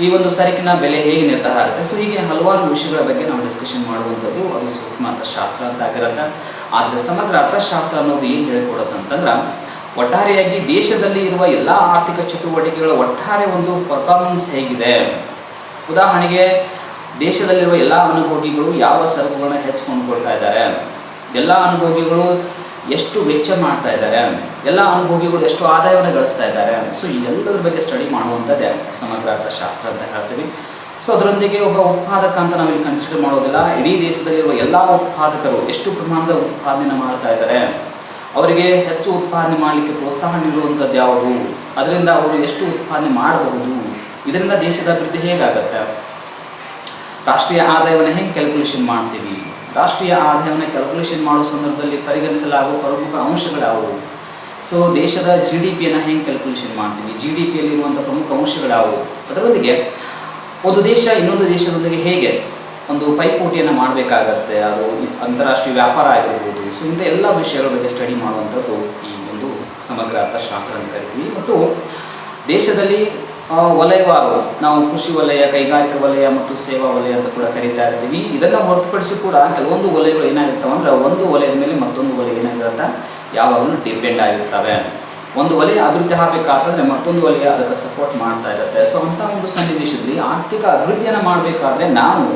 ಈ ಒಂದು ಸರಕಿನ ಬೆಲೆ ಹೇಗೆ ನಿರ್ಧಾರ ಆಗುತ್ತೆ? ಸೊ ಹೀಗೆ ಹಲವಾರು ವಿಷಯಗಳ ಬಗ್ಗೆ ನಾವು ಡಿಸ್ಕಷನ್ ಮಾಡುವಂಥದ್ದು ಅದು ಸೂಕ್ಷ್ಮ ಅರ್ಥಶಾಸ್ತ್ರ ಅಂತ ಆಗಿರುತ್ತೆ. ಆದರೆ ಸಮಗ್ರ ಅರ್ಥಶಾಸ್ತ್ರ ಅನ್ನೋದು ಏನು ಹೇಳಿಕೊಡುತ್ತೆ ಅಂತಂದ್ರೆ, ಒಟ್ಟಾರೆಯಾಗಿ ದೇಶದಲ್ಲಿ ಇರುವ ಎಲ್ಲ ಆರ್ಥಿಕ ಚಟುವಟಿಕೆಗಳ ಒಟ್ಟಾರೆ ಒಂದು ಪರ್ಫಾರ್ಮೆನ್ಸ್ ಹೇಗಿದೆ. ಉದಾಹರಣೆಗೆ, ದೇಶದಲ್ಲಿರುವ ಎಲ್ಲ ಅನುಭೋಗಿಗಳು ಯಾವ ಸರಕುಗಳನ್ನ ಹೆಚ್ಚು ಕೊಂಡ್ಕೊಳ್ತಾ ಇದ್ದಾರೆ? ಎಲ್ಲ ಅನುಭೋಗಿಗಳು ಎಷ್ಟು ವೆಚ್ಚ ಮಾಡ್ತಾ ಇದ್ದಾರೆ, ಎಲ್ಲ ಅನುಭವಿಗಳು ಎಷ್ಟು ಆದಾಯವನ್ನು ಗಳಿಸ್ತಾ ಇದ್ದಾರೆ. ಸೊ ಎಲ್ಲದರ ಬಗ್ಗೆ ಸ್ಟಡಿ ಮಾಡುವಂಥದ್ದೇ ಸಮಗ್ರ ಅರ್ಥಶಾಸ್ತ್ರ ಅಂತ ಹೇಳ್ತೀವಿ ಸೊ ಅದರೊಂದಿಗೆ ಒಬ್ಬ ಉತ್ಪಾದಕ ಅಂತ ನಾವಿಲ್ಲಿ ಕನ್ಸಿಡರ್ ಮಾಡೋದಿಲ್ಲ. ಇಡೀ ದೇಶದಲ್ಲಿರುವ ಎಲ್ಲ ಉತ್ಪಾದಕರು ಎಷ್ಟು ಪ್ರಮಾಣದ ಉತ್ಪಾದನೆ ಮಾಡ್ತಾ ಇದ್ದಾರೆ, ಅವರಿಗೆ ಹೆಚ್ಚು ಉತ್ಪಾದನೆ ಮಾಡಲಿಕ್ಕೆ ಪ್ರೋತ್ಸಾಹ ನೀಡುವಂಥದ್ದು ಯಾವುದು, ಅದರಿಂದ ಅವರು ಎಷ್ಟು ಉತ್ಪಾದನೆ ಮಾಡಬಹುದು, ಇದರಿಂದ ದೇಶದ ಅಭಿವೃದ್ಧಿ ಹೇಗಾಗತ್ತೆ? ರಾಷ್ಟ್ರೀಯ ಆದಾಯವನ್ನು ಹೇಗೆ ಕ್ಯಾಲ್ಕುಲೇಷನ್ ಮಾಡ್ತೀವಿ? ರಾಷ್ಟ್ರೀಯ ಆದಾಯವನ್ನು ಕ್ಯಾಲ್ಕುಲೇಷನ್ ಮಾಡುವ ಸಂದರ್ಭದಲ್ಲಿ ಪರಿಗಣಿಸಲಾಗುವ ಪ್ರಮುಖ ಅಂಶಗಳು ಯಾವುವು ಸೊ ದೇಶದ ಜಿ ಡಿ ಪಿಯನ್ನು ಹೆಂಗೆ ಕ್ಯಾಲ್ಕುಲೇಷನ್ ಮಾಡ್ತೀವಿ? ಜಿ ಡಿ ಪಿಯಲ್ಲಿರುವಂಥ ಪ್ರಮುಖ ಅಂಶಗಳಾವು ಯಾವುವು ಅದರೊಂದಿಗೆ ಒಂದು ದೇಶ ಇನ್ನೊಂದು ದೇಶದೊಂದಿಗೆ ಹೇಗೆ ಒಂದು ಪೈಪೋಟಿಯನ್ನು ಮಾಡಬೇಕಾಗತ್ತೆ? ಅದು ಅಂತಾರಾಷ್ಟ್ರೀಯ ವ್ಯಾಪಾರ ಆಗಿರ್ಬೋದು. ಸೊ ಇಂಥ ಎಲ್ಲ ವಿಷಯಗಳ ಬಗ್ಗೆ ಸ್ಟಡಿ ಮಾಡುವಂಥದ್ದು ಈ ಒಂದು ಸಮಗ್ರ ಅರ್ಥಶಾಸ್ತ್ರ ಅಂತ ಕರಿತೀವಿ. ಮತ್ತು ದೇಶದಲ್ಲಿ ವಲಯವಾರು, ನಾವು ಕೃಷಿ ವಲಯ, ಕೈಗಾರಿಕಾ ವಲಯ ಮತ್ತು ಸೇವಾ ವಲಯ ಅಂತ ಕೂಡ ಕರೀತಾ ಇರ್ತೀವಿ. ಇದನ್ನು ಹೊರತುಪಡಿಸಿ ಕೂಡ ಕೆಲವೊಂದು ವಲಯಗಳು ಏನಾಗಿರ್ತಾವೆ ಅಂದ್ರೆ ಒಂದು ವಲಯದ ಮೇಲೆ ಮತ್ತೊಂದು ವಲಯ ಏನಾಗಿರುತ್ತೆ ಯಾವಾಗಲೂ ಡಿಪೆಂಡ್ ಆಗಿರ್ತವೆ. ಒಂದು ವಲಯ ಅಭಿವೃದ್ಧಿ ಆಗಬೇಕಾದ್ರೆ ಮತ್ತೊಂದು ವಲಯ ಅದಕ್ಕೆ ಸಪೋರ್ಟ್ ಮಾಡ್ತಾ ಇರುತ್ತೆ. ಸೊ ಅಂಥ ಒಂದು ಸನ್ನಿವೇಶದಲ್ಲಿ ಆರ್ಥಿಕ ಅಭಿವೃದ್ಧಿಯನ್ನು ಮಾಡಬೇಕಾದ್ರೆ ನಾವು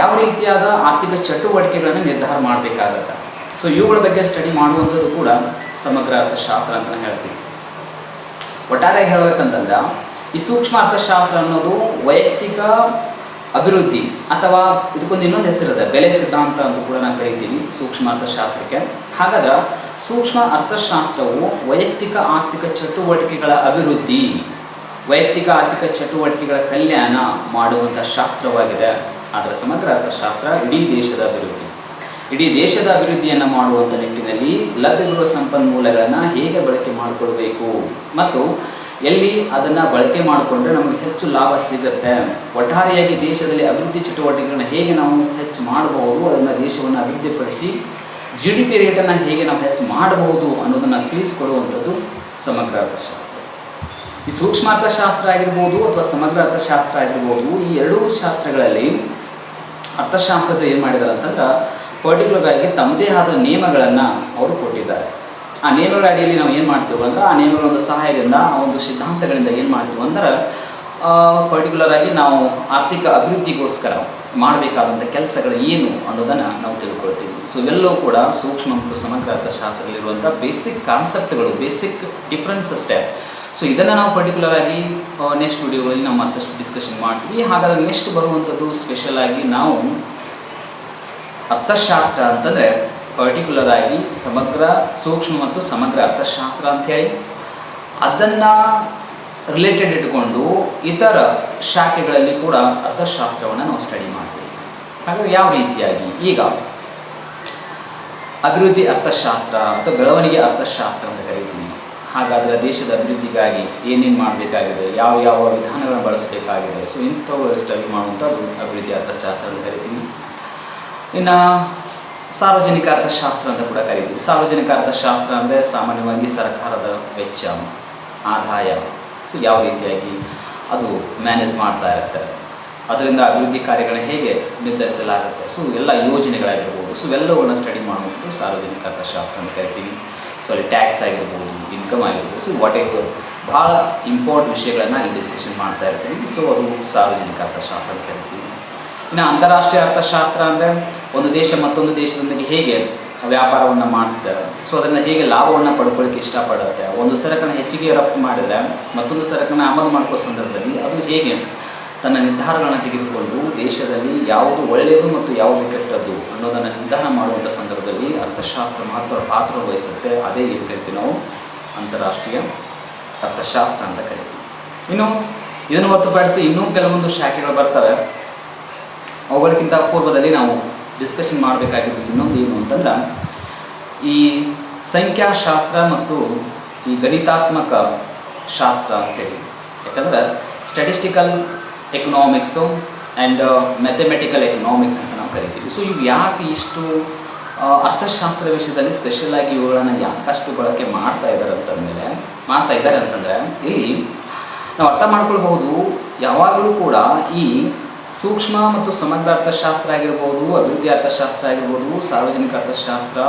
ಯಾವ ರೀತಿಯಾದ ಆರ್ಥಿಕ ಚಟುವಟಿಕೆಗಳನ್ನು ನಿರ್ಧಾರ ಮಾಡಬೇಕಾಗತ್ತೆ. ಸೊ ಇವುಗಳ ಬಗ್ಗೆ ಸ್ಟಡಿ ಮಾಡುವಂಥದ್ದು ಕೂಡ ಸಮಗ್ರ ಅರ್ಥಶಾಸ್ತ್ರ ಅಂತ ಹೇಳ್ತೀವಿ. ಒಟ್ಟಾರೆ ಹೇಳಬೇಕಂತಂದ್ರೆ, ಈ ಸೂಕ್ಷ್ಮ ಅರ್ಥಶಾಸ್ತ್ರ ಅನ್ನೋದು ವೈಯಕ್ತಿಕ ಅಭಿವೃದ್ಧಿ ಅಥವಾ ಇದಕ್ಕೊಂದು ಇನ್ನೊಂದು ಹೆಸರಿದೆ, ಬೆಲೆ ಸಿದ್ಧಾಂತ ಅಂತ ಕೂಡ ನಾವು ಕರಿತೀವಿ ಸೂಕ್ಷ್ಮ ಅರ್ಥಶಾಸ್ತ್ರಕ್ಕೆ. ಹಾಗಾದ್ರೆ ಸೂಕ್ಷ್ಮ ಅರ್ಥಶಾಸ್ತ್ರವು ವೈಯಕ್ತಿಕ ಆರ್ಥಿಕ ಚಟುವಟಿಕೆಗಳ ಅಭಿವೃದ್ಧಿ, ವೈಯಕ್ತಿಕ ಆರ್ಥಿಕ ಚಟುವಟಿಕೆಗಳ ಕಲ್ಯಾಣ ಮಾಡುವಂಥ ಶಾಸ್ತ್ರವಾಗಿದೆ. ಆದರೆ ಸಮಗ್ರ ಅರ್ಥಶಾಸ್ತ್ರ ಇಡೀ ದೇಶದ ಅಭಿವೃದ್ಧಿ. ಇಡೀ ದೇಶದ ಅಭಿವೃದ್ಧಿಯನ್ನು ಮಾಡುವಂಥ ನಿಟ್ಟಿನಲ್ಲಿ ಲಭ್ಯವಿರುವ ಸಂಪನ್ಮೂಲಗಳನ್ನು ಹೇಗೆ ಬಳಕೆ ಮಾಡಿಕೊಳ್ಬೇಕು? ಮತ್ತು ಎಲ್ಲಿ ಅದನ್ನು ಬಳಕೆ ಮಾಡಿಕೊಂಡ್ರೆ ನಮಗೆ ಹೆಚ್ಚು ಲಾಭ ಸಿಗುತ್ತೆ? ಒಟ್ಟಾರೆಯಾಗಿ ದೇಶದಲ್ಲಿ ಅಭಿವೃದ್ಧಿ ಚಟುವಟಿಕೆಗಳನ್ನ ಹೇಗೆ ನಾವು ಹೆಚ್ಚು ಮಾಡಬಹುದು ಅದನ್ನು ದೇಶವನ್ನು ಅಭಿವೃದ್ಧಿಪಡಿಸಿ ಜಿ ಡಿ ಪಿ ರೇಟನ್ನು ಹೇಗೆ ನಾವು ಹೆಚ್ಚು ಮಾಡಬಹುದು ಅನ್ನೋದನ್ನು ತಿಳಿಸಿಕೊಡುವಂಥದ್ದು ಸಮಗ್ರ ಅರ್ಥಶಾಸ್ತ್ರ. ಈ ಸೂಕ್ಷ್ಮ ಅರ್ಥಶಾಸ್ತ್ರ ಆಗಿರ್ಬೋದು ಅಥವಾ ಸಮಗ್ರ ಅರ್ಥಶಾಸ್ತ್ರ ಆಗಿರ್ಬೋದು ಈ ಎರಡೂ ಶಾಸ್ತ್ರಗಳಲ್ಲಿ ಅರ್ಥಶಾಸ್ತ್ರದ ಏನು ಮಾಡಿದ್ದಾರೆ ಅಂತಂದ್ರೆ ಪರ್ಟಿಕ್ಯುಲರ್ ಆಗಿ ತಮ್ಮದೇ ಆದ ನಿಯಮಗಳನ್ನು ಅವರು ಕೊಟ್ಟಿದ್ದಾರೆ. ಆ ನಿಯಮಗಳ ಅಡಿಯಲ್ಲಿ ನಾವು ಏನು ಮಾಡ್ತೀವಿ ಅಂದ್ರೆ, ಆ ನಿಯಮಗಳ ಒಂದು ಸಹಾಯದಿಂದ, ಆ ಒಂದು ಸಿದ್ಧಾಂತಗಳಿಂದ ಏನು ಮಾಡ್ತೀವಿ ಅಂದ್ರೆ ಪರ್ಟಿಕ್ಯುಲರ್ ಆಗಿ ನಾವು ಆರ್ಥಿಕ ಅಭಿವೃದ್ಧಿಗೋಸ್ಕರ ಮಾಡಬೇಕಾದಂಥ ಕೆಲಸಗಳು ಏನು ಅನ್ನೋದನ್ನು ನಾವು ತಿಳ್ಕೊಳ್ತೀವಿ. ಸೊ ಇವೆಲ್ಲವೂ ಕೂಡ ಸೂಕ್ಷ್ಮ ಮತ್ತು ಸಮಗ್ರ ಅರ್ಥಶಾಸ್ತ್ರದಲ್ಲಿರುವಂಥ ಬೇಸಿಕ್ ಕಾನ್ಸೆಪ್ಟ್ಗಳು ಬೇಸಿಕ್ ಡಿಫ್ರೆನ್ಸ್ ಅಷ್ಟೇ. ಸೊ ಇದನ್ನು ನಾವು ಪರ್ಟಿಕ್ಯುಲರ್ ಆಗಿ ನೆಕ್ಸ್ಟ್ ವಿಡಿಯೋಗಳಲ್ಲಿ ನಾವು ಮತ್ತಷ್ಟು ಡಿಸ್ಕಷನ್ ಮಾಡ್ತೀವಿ. ಹಾಗಾದ್ರೆ ನೆಕ್ಸ್ಟ್ ಬರುವಂಥದ್ದು ಸ್ಪೆಷಲ್ ಆಗಿ ನಾವು ಅರ್ಥಶಾಸ್ತ್ರ ಅಂತಂದರೆ ಪರ್ಟಿಕ್ಯುಲರ್ ಆಗಿ ಸಮಗ್ರ, ಸೂಕ್ಷ್ಮ ಮತ್ತು ಸಮಗ್ರ ಅರ್ಥಶಾಸ್ತ್ರ ಅಂಥೇಳಿ ಅದನ್ನು ರಿಲೇಟೆಡ್ ಇಟ್ಕೊಂಡು ಇತರ ಶಾಖೆಗಳಲ್ಲಿ ಕೂಡ ಅರ್ಥಶಾಸ್ತ್ರವನ್ನು ನಾವು ಸ್ಟಡಿ ಮಾಡ್ತೀವಿ. ಹಾಗಾಗಿ ಯಾವ ರೀತಿಯಾಗಿ? ಈಗ ಅಭಿವೃದ್ಧಿ ಅರ್ಥಶಾಸ್ತ್ರ ಅಥವಾ ಬೆಳವಣಿಗೆ ಅರ್ಥಶಾಸ್ತ್ರ ಅಂತ ಕರಿತೀವಿ. ಹಾಗಾದರೆ ದೇಶದ ಅಭಿವೃದ್ಧಿಗಾಗಿ ಏನೇನು ಮಾಡಬೇಕಾಗಿದೆ, ಯಾವ ಯಾವ ವಿಧಾನಗಳನ್ನು ಬಳಸಬೇಕಾಗಿದೆ. ಸೊ ಇಂಥವು ಸ್ಟಡಿ ಮಾಡುವಂಥದ್ದು ಅಭಿವೃದ್ಧಿ ಅರ್ಥಶಾಸ್ತ್ರ ಅಂತ ಕರಿತೀವಿ. ಇನ್ನು ಸಾರ್ವಜನಿಕ ಅರ್ಥಶಾಸ್ತ್ರ ಅಂತ ಕೂಡ ಕರಿತೀವಿ. ಸಾರ್ವಜನಿಕ ಅರ್ಥಶಾಸ್ತ್ರ ಅಂದರೆ ಸಾಮಾನ್ಯವಾಗಿ ಸರ್ಕಾರದ ವೆಚ್ಚ, ಆದಾಯ. ಸೊ ಯಾವ ರೀತಿಯಾಗಿ ಅದು ಮ್ಯಾನೇಜ್ ಮಾಡ್ತಾ ಇರುತ್ತೆ ಅದರಿಂದ ಅಭಿವೃದ್ಧಿ ಕಾರ್ಯಗಳನ್ನ ಹೇಗೆ ನಿರ್ಧರಿಸಲಾಗುತ್ತೆ. ಸೊ ಎಲ್ಲ ಯೋಜನೆಗಳಾಗಿರ್ಬೋದು. ಸೊ ಎಲ್ಲವನ್ನು ಸ್ಟಡಿ ಮಾಡುವಂಥದ್ದು ಸಾರ್ವಜನಿಕ ಅರ್ಥಶಾಸ್ತ್ರ ಅಂತ ಕರಿತೀವಿ. ಸೊ ಅಲ್ಲಿ ಟ್ಯಾಕ್ಸ್ ಆಗಿರ್ಬೋದು ಇನ್ಕಮ್ ಆಗಿರ್ಬೋದು. ಸೊ ವಾಟ್ ಎವರ್ ಭಾಳ ಇಂಪಾರ್ಟೆಂಟ್ ವಿಷಯಗಳನ್ನು ಇಲ್ಲಿ ಡಿಸ್ಕಷನ್ ಮಾಡ್ತಾ ಇರ್ತೀವಿ. ಸೊ ಅದು ಸಾರ್ವಜನಿಕ ಅರ್ಥಶಾಸ್ತ್ರ ಅಂತ ಕರಿತೀವಿ. ಇನ್ನು ಅಂತಾರಾಷ್ಟ್ರೀಯ ಅರ್ಥಶಾಸ್ತ್ರ ಅಂದರೆ ಒಂದು ದೇಶ ಮತ್ತೊಂದು ದೇಶದೊಂದಿಗೆ ಹೇಗೆ ವ್ಯಾಪಾರವನ್ನು ಮಾಡ್ತಿದ್ದಾರೆ. ಸೊ ಅದನ್ನು ಹೇಗೆ ಲಾಭವನ್ನು ಪಡ್ಕೊಳ್ಳಿಕ್ಕೆ ಇಷ್ಟಪಡುತ್ತೆ? ಒಂದು ಸರಕನ್ನು ಹೆಚ್ಚಿಗೆ ರಫ್ತು ಮಾಡಿದರೆ, ಮತ್ತೊಂದು ಸರಕನ್ನು ಆಮದು ಮಾಡ್ಕೋ ಸಂದರ್ಭದಲ್ಲಿ ಅದು ಹೇಗೆ? ತನ್ನ ನಿರ್ಧಾರಗಳನ್ನು ತೆಗೆದುಕೊಂಡು ದೇಶದಲ್ಲಿ ಯಾವುದು ಒಳ್ಳೆಯದು ಮತ್ತು ಯಾವುದು ಕೆಟ್ಟದ್ದು ಅನ್ನೋದನ್ನು ನಿರ್ಧಾರ ಮಾಡುವಂಥ ಸಂದರ್ಭದಲ್ಲಿ ಅರ್ಥಶಾಸ್ತ್ರ ಮಹತ್ವ ಪಾತ್ರ ವಹಿಸುತ್ತೆ. ಅದೇ ಕರಿತೀವಿ ನಾವು ಅಂತಾರಾಷ್ಟ್ರೀಯ ಅರ್ಥಶಾಸ್ತ್ರ ಅಂತ ಕರಿತೀವಿ. ಇನ್ನು ಇದನ್ನು ಹೊರತುಪಡಿಸಿ ಇನ್ನೂ ಕೆಲವೊಂದು ಶಾಖೆಗಳು ಬರ್ತವೆ. ಅವುಗಳಿಗಿಂತ ಪೂರ್ವದಲ್ಲಿ ನಾವು ಡಿಸ್ಕಷನ್ ಮಾಡಬೇಕಾಗಿದ್ದು ಇನ್ನೊಂದು ಏನು ಅಂತಂದ್ರೆ, ಈ ಸಂಖ್ಯಾಶಾಸ್ತ್ರ ಮತ್ತು ಈ ಗಣಿತಾತ್ಮಕ ಶಾಸ್ತ್ರ ಅಂತೇಳಿ. ಯಾಕಂದ್ರೆ statistical economics and mathematical economics ಅಂತ ನಾವು ಕರಿತೀವಿ. ಸೊ ಇವು ಯಾಕೆ ಇಷ್ಟು ಅರ್ಥಶಾಸ್ತ್ರ ವಿಷಯದಲ್ಲಿ ಸ್ಪೆಷಲ್ ಆಗಿ ಇವುಗಳನ್ನು ಯಾಕಷ್ಟು ಬಳಕೆ ಮಾಡ್ತಾ ಇದ್ದಾರೆ ಅಂತಂದಮೇಲೆ, ಮಾಡ್ತಾ ಇದ್ದಾರೆ ಅಂತಂದರೆ, ಇಲ್ಲಿ ನಾವು ಅರ್ಥ ಮಾಡ್ಕೊಳ್ಬಹುದು, ಯಾವಾಗಲೂ ಕೂಡ ಈ ಸೂಕ್ಷ್ಮ ಮತ್ತು ಸಮಗ್ರ ಅರ್ಥಶಾಸ್ತ್ರ ಆಗಿರ್ಬೋದು ಅಭಿವೃದ್ಧಿ ಅರ್ಥಶಾಸ್ತ್ರ ಆಗಿರ್ಬೋದು ಸಾರ್ವಜನಿಕ ಅರ್ಥಶಾಸ್ತ್ರ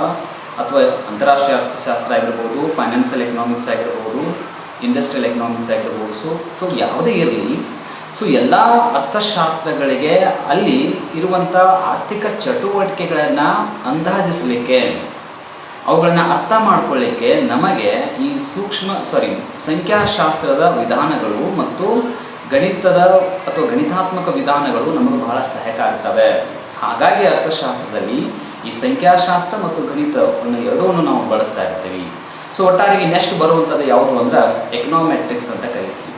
ಅಥವಾ ಅಂತಾರಾಷ್ಟ್ರೀಯ ಅರ್ಥಶಾಸ್ತ್ರ ಆಗಿರ್ಬೋದು ಫೈನಾನ್ಷಿಯಲ್ ಎಕನಾಮಿಕ್ಸ್ ಆಗಿರ್ಬೋದು ಇಂಡಸ್ಟ್ರಿಯಲ್ ಎಕನಾಮಿಕ್ಸ್ ಆಗಿರ್ಬೋದು. ಸೊ ಸೊ ಯಾವುದೇ ಇರಲಿ ಸೊ ಎಲ್ಲ ಅರ್ಥಶಾಸ್ತ್ರಗಳಿಗೆ ಅಲ್ಲಿ ಇರುವಂಥ ಆರ್ಥಿಕ ಚಟುವಟಿಕೆಗಳನ್ನು ಅಂದಾಜಿಸಲಿಕ್ಕೆ, ಅವುಗಳನ್ನು ಅರ್ಥ ಮಾಡ್ಕೊಳ್ಳಿಕ್ಕೆ ನಮಗೆ ಈ ಸೂಕ್ಷ್ಮ ಸಾರಿ ಸಂಖ್ಯಾಶಾಸ್ತ್ರದ ವಿಧಾನಗಳು ಮತ್ತು ಗಣಿತದ ಅಥವಾ ಗಣಿತಾತ್ಮಕ ವಿಧಾನಗಳು ನಮಗೆ ಬಹಳ ಸಹಾಯಕ ಆಗ್ತವೆ. ಹಾಗಾಗಿ ಅರ್ಥಶಾಸ್ತ್ರದಲ್ಲಿ ಈ ಸಂಖ್ಯಾಶಾಸ್ತ್ರ ಮತ್ತು ಗಣಿತವನ್ನು ಎರಡೂ ನಾವು ಬಳಸ್ತಾ ಇರ್ತೀವಿ. ಸೊ ಒಟ್ಟಾರೆಗೆ ನೆಕ್ಸ್ಟ್ ಬರುವಂಥದ್ದು ಯಾವುದು ಅಂದ್ರೆ ಎಕನಾಮೆಟ್ರಿಕ್ಸ್ ಅಂತ ಕರಿತೀವಿ.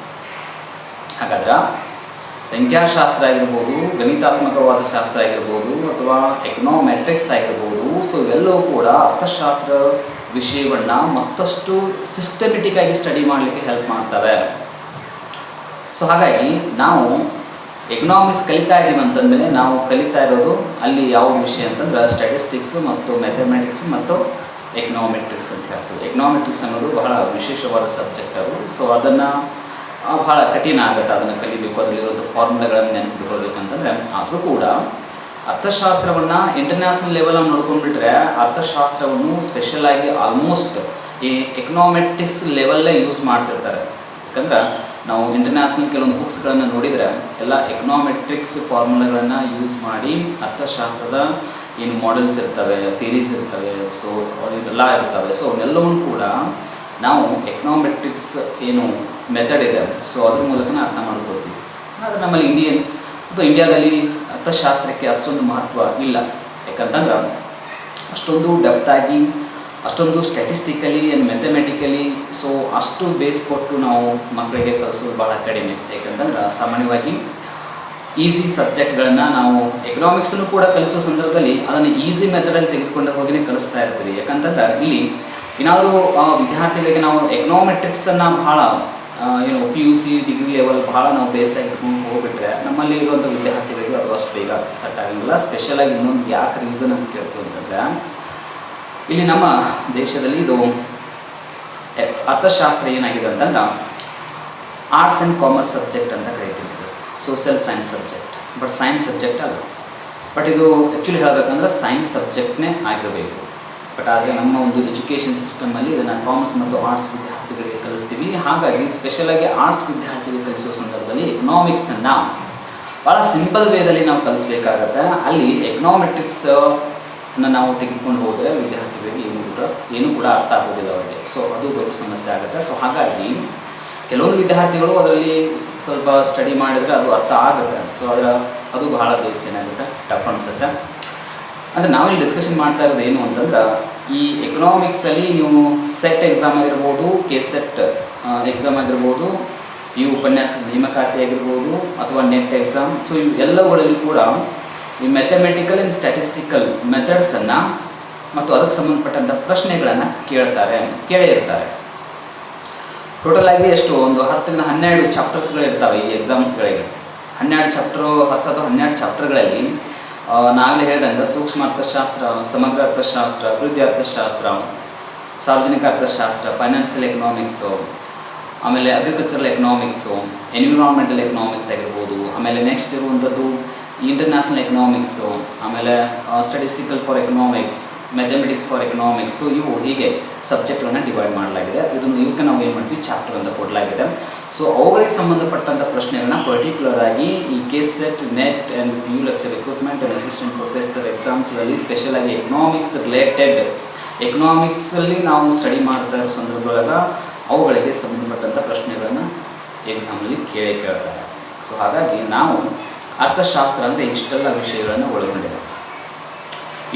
ಹಾಗಾದ್ರೆ ಸಂಖ್ಯಾಶಾಸ್ತ್ರ ಆಗಿರ್ಬೋದು, ಗಣಿತಾತ್ಮಕವಾದ ಶಾಸ್ತ್ರ ಆಗಿರ್ಬೋದು ಅಥವಾ ಎಕನಾಮೆಟ್ರಿಕ್ಸ್ ಆಗಿರ್ಬೋದು ಸೊ ಇವೆಲ್ಲವೂ ಕೂಡ ಅರ್ಥಶಾಸ್ತ್ರ ವಿಷಯವನ್ನು ಮತ್ತಷ್ಟು ಸಿಸ್ಟಮೆಟಿಕ್ ಆಗಿ ಸ್ಟಡಿ ಮಾಡಲಿಕ್ಕೆ ಹೆಲ್ಪ್ ಮಾಡ್ತವೆ. ಸೊ ಹಾಗಾಗಿ ನಾವು ಎಕನಾಮಿಕ್ಸ್ ಕಲಿತಾ ಇದ್ದೀವಿ ಅಂತಂದರೆ ನಾವು ಕಲಿತಾ ಇರೋದು ಅಲ್ಲಿ ಯಾವ ವಿಷಯ ಅಂತಂದ್ರೆ ಸ್ಟ್ಯಾಟಿಸ್ಟಿಕ್ಸ್ ಮತ್ತು ಮ್ಯಾಥಮೆಟಿಕ್ಸ್ ಮತ್ತು ಎಕನಾಮೆಟ್ರಿಕ್ಸ್ ಅಂತ ಹೇಳ್ತೀವಿ. ಎಕನಾಮೆಟ್ರಿಕ್ಸ್ ಅನ್ನೋದು ಬಹಳ ವಿಶೇಷವಾದ ಸಬ್ಜೆಕ್ಟ್ ಅದು. ಸೊ ಅದನ್ನು ಬಹಳ ಕಠಿಣ ಆಗುತ್ತೆ ಅದನ್ನು ಕಲಿಬೇಕು ಅದರಲ್ಲಿರುವಂಥ ಫಾರ್ಮುಲಾಗಳನ್ನು ನೆನಪಿಟ್ಕೊಳ್ಬೇಕಂತಂದ್ರೆ ಆದರೂ ಕೂಡ ಅರ್ಥಶಾಸ್ತ್ರವನ್ನು ಇಂಟರ್ನ್ಯಾಷನಲ್ ಲೆವೆಲಲ್ಲಿ ನೋಡ್ಕೊಂಡ್ಬಿಟ್ರೆ ಅರ್ಥಶಾಸ್ತ್ರವನ್ನು ಸ್ಪೆಷಲ್ ಆಗಿ ಆಲ್ಮೋಸ್ಟ್ ಈ ಎಕನಾಮೆಟಿಕ್ಸ್ ಲೆವೆಲ್ಲೇ ಯೂಸ್ ಮಾಡ್ತಿರ್ತಾರೆ. ಯಾಕಂದ್ರೆ ನಾವು ಇಂಟರ್ನ್ಯಾಷನಲ್ ಕೆಲವೊಂದು ಬುಕ್ಸ್ಗಳನ್ನು ನೋಡಿದರೆ ಎಲ್ಲ ಎಕನಾಮೆಟ್ರಿಕ್ಸ್ ಫಾರ್ಮುಲಾಗಳನ್ನು ಯೂಸ್ ಮಾಡಿ ಅರ್ಥಶಾಸ್ತ್ರದ ಏನು ಮಾಡೆಲ್ಸ್ ಇರ್ತವೆ ಥಿಯರೀಸ್ ಇರ್ತವೆ ಸೊ ಇವೆಲ್ಲ ಇರ್ತವೆ. ಸೊ ಅವನ್ನೆಲ್ಲವನ್ನು ಕೂಡ ನಾವು ಎಕನಾಮೆಟ್ರಿಕ್ಸ್ ಏನು ಮೆಥಡ್ ಇದೆ ಸೊ ಅದ್ರ ಮೂಲಕ ಅರ್ಥ ಮಾಡ್ಕೊಳ್ತೀವಿ. ಆದರೆ ನಮ್ಮಲ್ಲಿ ಇಂಡಿಯನ್ ಅಥವಾ ಇಂಡಿಯಾದಲ್ಲಿ ಅರ್ಥಶಾಸ್ತ್ರಕ್ಕೆ ಅಷ್ಟೊಂದು ಮಹತ್ವ ಇಲ್ಲ. ಯಾಕಂತಂದ್ರೆ ಅಷ್ಟೊಂದು ಡೆಪ್ತಾಗಿ ಅಷ್ಟೊಂದು ಸ್ಟ್ಯಾಟಿಸ್ಟಿಕಲಿ ಆ್ಯಂಡ್ ಮ್ಯಾಥಮೆಟಿಕಲಿ ಸೊ ಅಷ್ಟು ಬೇಸ್ ಕೊಟ್ಟು ನಾವು ಮಕ್ಕಳಿಗೆ ಕಲಿಸೋದು ಭಾಳ ಕಡಿಮೆ. ಯಾಕಂತಂದ್ರೆ ಸಾಮಾನ್ಯವಾಗಿ ಈಸಿ ಸಬ್ಜೆಕ್ಟ್ಗಳನ್ನು ನಾವು ಎಕನಾಮಿಕ್ಸನ್ನು ಕೂಡ ಕಲಿಸೋ ಸಂದರ್ಭದಲ್ಲಿ ಅದನ್ನು ಈಸಿ ಮೆಥಡಲ್ಲಿ ತೆಗೆದುಕೊಂಡು ಹೋಗಿನೇ ಕಲಿಸ್ತಾ ಇರ್ತೀವಿ. ಯಾಕಂತಂದ್ರೆ ಇಲ್ಲಿ ಏನಾದರೂ ವಿದ್ಯಾರ್ಥಿಗಳಿಗೆ ನಾವು ಎಕನಾಮೆಟ್ರಿಕ್ಸನ್ನು ಭಾಳ ಏನು P U C degree level ಭಾಳ ನಾವು ಬೇಸಾಗಿ ಇಟ್ಕೊಂಡು ಹೋಗ್ಬಿಟ್ರೆ ನಮ್ಮಲ್ಲಿ ಇರುವಂಥ ವಿದ್ಯಾರ್ಥಿಗಳಿಗೆ ಅದು ಅಷ್ಟು ಬೇಗ ಸೆಟ್ ಆಗಂಗಿಲ್ಲ. ಸ್ಪೆಷಲಾಗಿ ಇನ್ನೊಂದು ಯಾಕೆ ರೀಸನ್ ಅಂತ ಕೇಳ್ತು ಅಂತಂದ್ರೆ ಇಲ್ಲಿ ನಮ್ಮ ದೇಶದಲ್ಲಿ ಇದು ಅರ್ಥಶಾಸ್ತ್ರ ಏನಾಗಿದೆ ಅಂತಂದ್ರೆ ಆರ್ಟ್ಸ್ ಆ್ಯಂಡ್ ಕಾಮರ್ಸ್ ಸಬ್ಜೆಕ್ಟ್ ಅಂತ ಕರಿತೀವಿ social science subject but science subject ಅಲ್ಲ. ಬಟ್ ಇದು ಆ್ಯಕ್ಚುಲಿ ಹೇಳಬೇಕಂದ್ರೆ ಸೈನ್ಸ್ ಸಬ್ಜೆಕ್ಟ್ನೇ ಆಗಿರಬೇಕು. ಬಟ್ ಆದರೆ ನಮ್ಮ ಒಂದು ಎಜುಕೇಷನ್ ಸಿಸ್ಟಮಲ್ಲಿ ಇದನ್ನು ಕಾಮರ್ಸ್ ಮತ್ತು ಆರ್ಟ್ಸ್ ವಿದ್ಯಾರ್ಥಿಗಳಿಗೆ ಕಲಿಸ್ತೀವಿ. ಹಾಗಾಗಿ ಸ್ಪೆಷಲಾಗಿ ಆರ್ಟ್ಸ್ ವಿದ್ಯಾರ್ಥಿಗಳಿಗೆ ಕಲಿಸುವ ಸಂದರ್ಭದಲ್ಲಿ ಎಕನಾಮಿಕ್ಸನ್ನು ಭಾಳ ಸಿಂಪಲ್ ವೇದಲ್ಲಿ ನಾವು ಕಲಿಸ್ಬೇಕಾಗತ್ತೆ. ಅಲ್ಲಿ ಎಕನಾಮೆಟ್ರಿಕ್ಸ್ ನಾವು ತೆಗೆದುಕೊಂಡು ಹೋದರೆ ವಿದ್ಯಾರ್ಥಿಗಳಿಗೆ ಏನು ಕೂಡ ಏನು ಕೂಡ ಅರ್ಥ ಆಗೋದಿಲ್ಲ ಅವರಿಗೆ. ಸೊ ಅದು ದೊಡ್ಡ ಸಮಸ್ಯೆ ಆಗುತ್ತೆ. ಸೊ ಹಾಗಾಗಿ ಕೆಲವೊಂದು ವಿದ್ಯಾರ್ಥಿಗಳು ಅದರಲ್ಲಿ ಸ್ವಲ್ಪ ಸ್ಟಡಿ ಮಾಡಿದರೆ ಅದು ಅರ್ಥ ಆಗುತ್ತೆ. ಸೊ ಅದರ ಅದು ಬಹಳ ಬೇಸ್ ಏನಾಗುತ್ತೆ? ಟಫ್ ಅನಿಸುತ್ತೆ. ಅಂದರೆ ನಾವಿಲ್ಲಿ ಡಿಸ್ಕಷನ್ ಮಾಡ್ತಾ ಇರೋದು ಏನು ಅಂತಂದ್ರೆ, ಈ ಎಕನಾಮಿಕ್ಸಲ್ಲಿ ನೀವು ಸೆಟ್ ಎಕ್ಸಾಮ್ ಆಗಿರ್ಬೋದು ಕೆ ಸೆಟ್ ಎಕ್ಸಾಮ್ ಆಗಿರ್ಬೋದು, ಈ ಉಪನ್ಯಾಸ ನೇಮಕಾತಿ ಆಗಿರ್ಬೋದು, ಅಥವಾ ನೆಟ್ ಎಕ್ಸಾಮ್ ಸೊ ಇವು ಎಲ್ಲವುಗಳಲ್ಲಿ ಕೂಡ ಈ ಮ್ಯಾಥಮೆಟಿಕಲ್ ಆ್ಯಂಡ್ ಸ್ಟ್ಯಾಟಿಸ್ಟಿಕಲ್ ಮೆಥಡ್ಸನ್ನು ಮತ್ತು ಅದಕ್ಕೆ ಸಂಬಂಧಪಟ್ಟಂಥ ಪ್ರಶ್ನೆಗಳನ್ನು ಕೇಳ್ತಾರೆ, ಕೇಳಿರ್ತಾರೆ. ಟೋಟಲ್ ಆಗಿ ಎಷ್ಟು? ಒಂದು ಹತ್ತರಿಂದ ಹನ್ನೆರಡು ಚಾಪ್ಟರ್ಸ್ಗಳು ಇರ್ತವೆ ಈ ಎಕ್ಸಾಮ್ಸ್ಗಳಿಗೆ ಹನ್ನೆರಡು ಚಾಪ್ಟರು ಹತ್ತು ಅಥವಾ ಹನ್ನೆರಡು ಚಾಪ್ಟರ್ಗಳಲ್ಲಿ ನಾಗಲೇ ಹೇಳಿದಂಗೆ ಸೂಕ್ಷ್ಮ ಅರ್ಥಶಾಸ್ತ್ರ, ಸಮಗ್ರ ಅರ್ಥಶಾಸ್ತ್ರ ಅಭಿವೃದ್ಧಿ ಅರ್ಥಶಾಸ್ತ್ರ, ಸಾರ್ವಜನಿಕ ಅರ್ಥಶಾಸ್ತ್ರ ಫೈನಾನ್ಷಿಯಲ್ ಎಕನಾಮಿಕ್ಸು ಆಮೇಲೆ ಅಗ್ರಿಕಲ್ಚರಲ್ ಎಕನಾಮಿಕ್ಸು ಎನ್ವಿರಾನ್ಮೆಂಟಲ್ ಎಕನಾಮಿಕ್ಸ್ ಆಗಿರ್ಬೋದು, ಆಮೇಲೆ ನೆಕ್ಸ್ಟ್ ಇರುವಂಥದ್ದು ಇಂಟರ್ನ್ಯಾಷನಲ್ ಎಕನಾಮಿಕ್ಸು ಆಮೇಲೆ statistical for economics mathematics for economics ಇವು ಹೀಗೆ ಸಬ್ಜೆಕ್ಟ್ಗಳನ್ನು ಡಿವೈಡ್ ಮಾಡಲಾಗಿದೆ. ಇದನ್ನು ಇವಕ್ಕೆ ನಾವು ಏನು ಮಾಡ್ತೀವಿ? ಚಾಪ್ಟರ್ ಅಂತ ಕೊಡಲಾಗಿದೆ. ಸೊ ಅವುಗಳಿಗೆ ಸಂಬಂಧಪಟ್ಟಂಥ ಪ್ರಶ್ನೆಗಳನ್ನ ಪರ್ಟಿಕ್ಯುಲರ್ ಆಗಿ ಈ case SET NET and U lecture recruitment and assistant professor ಎಕ್ಸಾಮ್ಸ್ಗಳಲ್ಲಿ special ಆಗಿ ಎಕನಾಮಿಕ್ಸ್ ರಿಲೇಟೆಡ್ ಎಕನಾಮಿಕ್ಸಲ್ಲಿ ನಾವು ಸ್ಟಡಿ ಮಾಡ್ತಾ ಇರೋ ಸಂದರ್ಭದೊಳಗೆ ಅವುಗಳಿಗೆ ಸಂಬಂಧಪಟ್ಟಂಥ ಪ್ರಶ್ನೆಗಳನ್ನು ಎಕ್ಸಾಮಲ್ಲಿ ಕೇಳೇ ಕೇಳ್ತಾರೆ. ಸೊ ಹಾಗಾಗಿ ನಾವು ಅರ್ಥಶಾಸ್ತ್ರ ಅಂದರೆ ಇಷ್ಟೆಲ್ಲ ವಿಷಯಗಳನ್ನು ಒಳಗೊಂಡಿದೆ.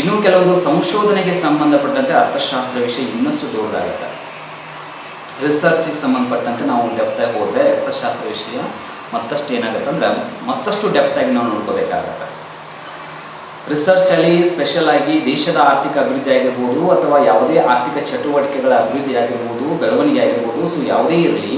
ಇನ್ನೂ ಕೆಲವೊಂದು ಸಂಶೋಧನೆಗೆ ಸಂಬಂಧಪಟ್ಟಂತೆ ಅರ್ಥಶಾಸ್ತ್ರ ವಿಷಯ ಇನ್ನಷ್ಟು ದೊಡ್ಡದಾಗುತ್ತೆ. ರಿಸರ್ಚ್ಗೆ ಸಂಬಂಧಪಟ್ಟಂತೆ ನಾವು ಡೆಪ್ತಾಗಿ ಹೋದರೆ ಅರ್ಥಶಾಸ್ತ್ರ ವಿಷಯ ಮತ್ತಷ್ಟು ಏನಾಗುತ್ತೆ ಅಂದರೆ ಮತ್ತಷ್ಟು ಡೆಪ್ತಾಗಿ ನಾವು ನೋಡ್ಕೋಬೇಕಾಗತ್ತೆ. ರಿಸರ್ಚಲ್ಲಿ ಸ್ಪೆಷಲ್ ಆಗಿ ದೇಶದ ಆರ್ಥಿಕ ಅಭಿವೃದ್ಧಿ ಆಗಿರ್ಬೋದು ಅಥವಾ ಯಾವುದೇ ಆರ್ಥಿಕ ಚಟುವಟಿಕೆಗಳ ಅಭಿವೃದ್ಧಿ ಆಗಿರ್ಬೋದು, ಬೆಳವಣಿಗೆ ಆಗಿರ್ಬೋದು ಸೊ ಯಾವುದೇ ಇರಲಿ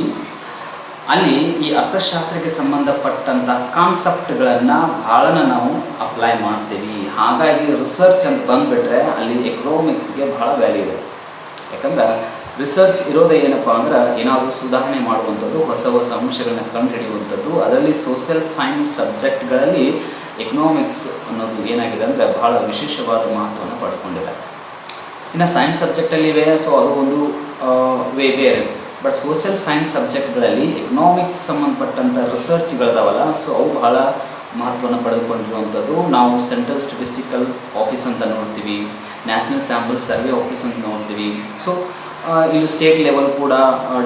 ಅಲ್ಲಿ ಈ ಅರ್ಥಶಾಸ್ತ್ರಕ್ಕೆ ಸಂಬಂಧಪಟ್ಟಂಥ ಕಾನ್ಸೆಪ್ಟ್ಗಳನ್ನು ಭಾಳನ ನಾವು ಅಪ್ಲೈ ಮಾಡ್ತೀವಿ. ಹಾಗಾಗಿ ರಿಸರ್ಚ್ ಅಂತ ಬಂದುಬಿಟ್ರೆ ಅಲ್ಲಿ ಎಕನಾಮಿಕ್ಸ್ಗೆ ಬಹಳ ವ್ಯಾಲ್ಯೂ ಇದೆ. ಯಾಕಂದ್ರೆ ರಿಸರ್ಚ್ ಇರೋದೇ ಏನಪ್ಪ ಅಂದ್ರೆ ಏನಾದರೂ ಸುಧಾರಣೆ ಮಾಡುವಂಥದ್ದು, ಹೊಸ ಹೊಸ ಅಂಶಗಳನ್ನ ಕಂಡುಹಿಡಿಯುವಂಥದ್ದು, ಅದರಲ್ಲಿ ಸೋಷಿಯಲ್ ಸೈನ್ಸ್ ಸಬ್ಜೆಕ್ಟ್ಗಳಲ್ಲಿ ಎಕನಾಮಿಕ್ಸ್ ಅನ್ನೋದು ಏನಾಗಿದೆ ಅಂದರೆ ಬಹಳ ವಿಶೇಷವಾದ ಮಹತ್ವವನ್ನು ಪಡ್ಕೊಂಡಿದೆ. ಇನ್ನು ಸೈನ್ಸ್ ಸಬ್ಜೆಕ್ಟಲ್ಲಿ ಇವೆ ಸೊ ಅದು ಒಂದು ವೇ ಬೇರೆ. ಬಟ್ ಸೋಷಿಯಲ್ ಸೈನ್ಸ್ ಸಬ್ಜೆಕ್ಟ್ಗಳಲ್ಲಿ ಎಕನಾಮಿಕ್ಸ್ ಸಂಬಂಧಪಟ್ಟಂಥ ರಿಸರ್ಚ್ಗಳಿದಾವಲ್ಲ ಸೊ ಅವು ಬಹಳ ಮಹತ್ವವನ್ನು ಪಡೆದುಕೊಂಡಿರುವಂಥದ್ದು. ನಾವು ಸೆಂಟ್ರಲ್ ಸ್ಟೆಟಿಸ್ಟಿಕಲ್ ಆಫೀಸ್ ಅಂತ ನೋಡ್ತೀವಿ ನ್ಯಾಷನಲ್ ಸ್ಯಾಂಪಲ್ ಸರ್ವೆ ಆಫೀಸ್ ಅಂತ ನೋಡ್ತೀವಿ. ಸೊ ಇಲ್ಲಿ ಸ್ಟೇಟ್ ಲೆವೆಲ್ ಕೂಡ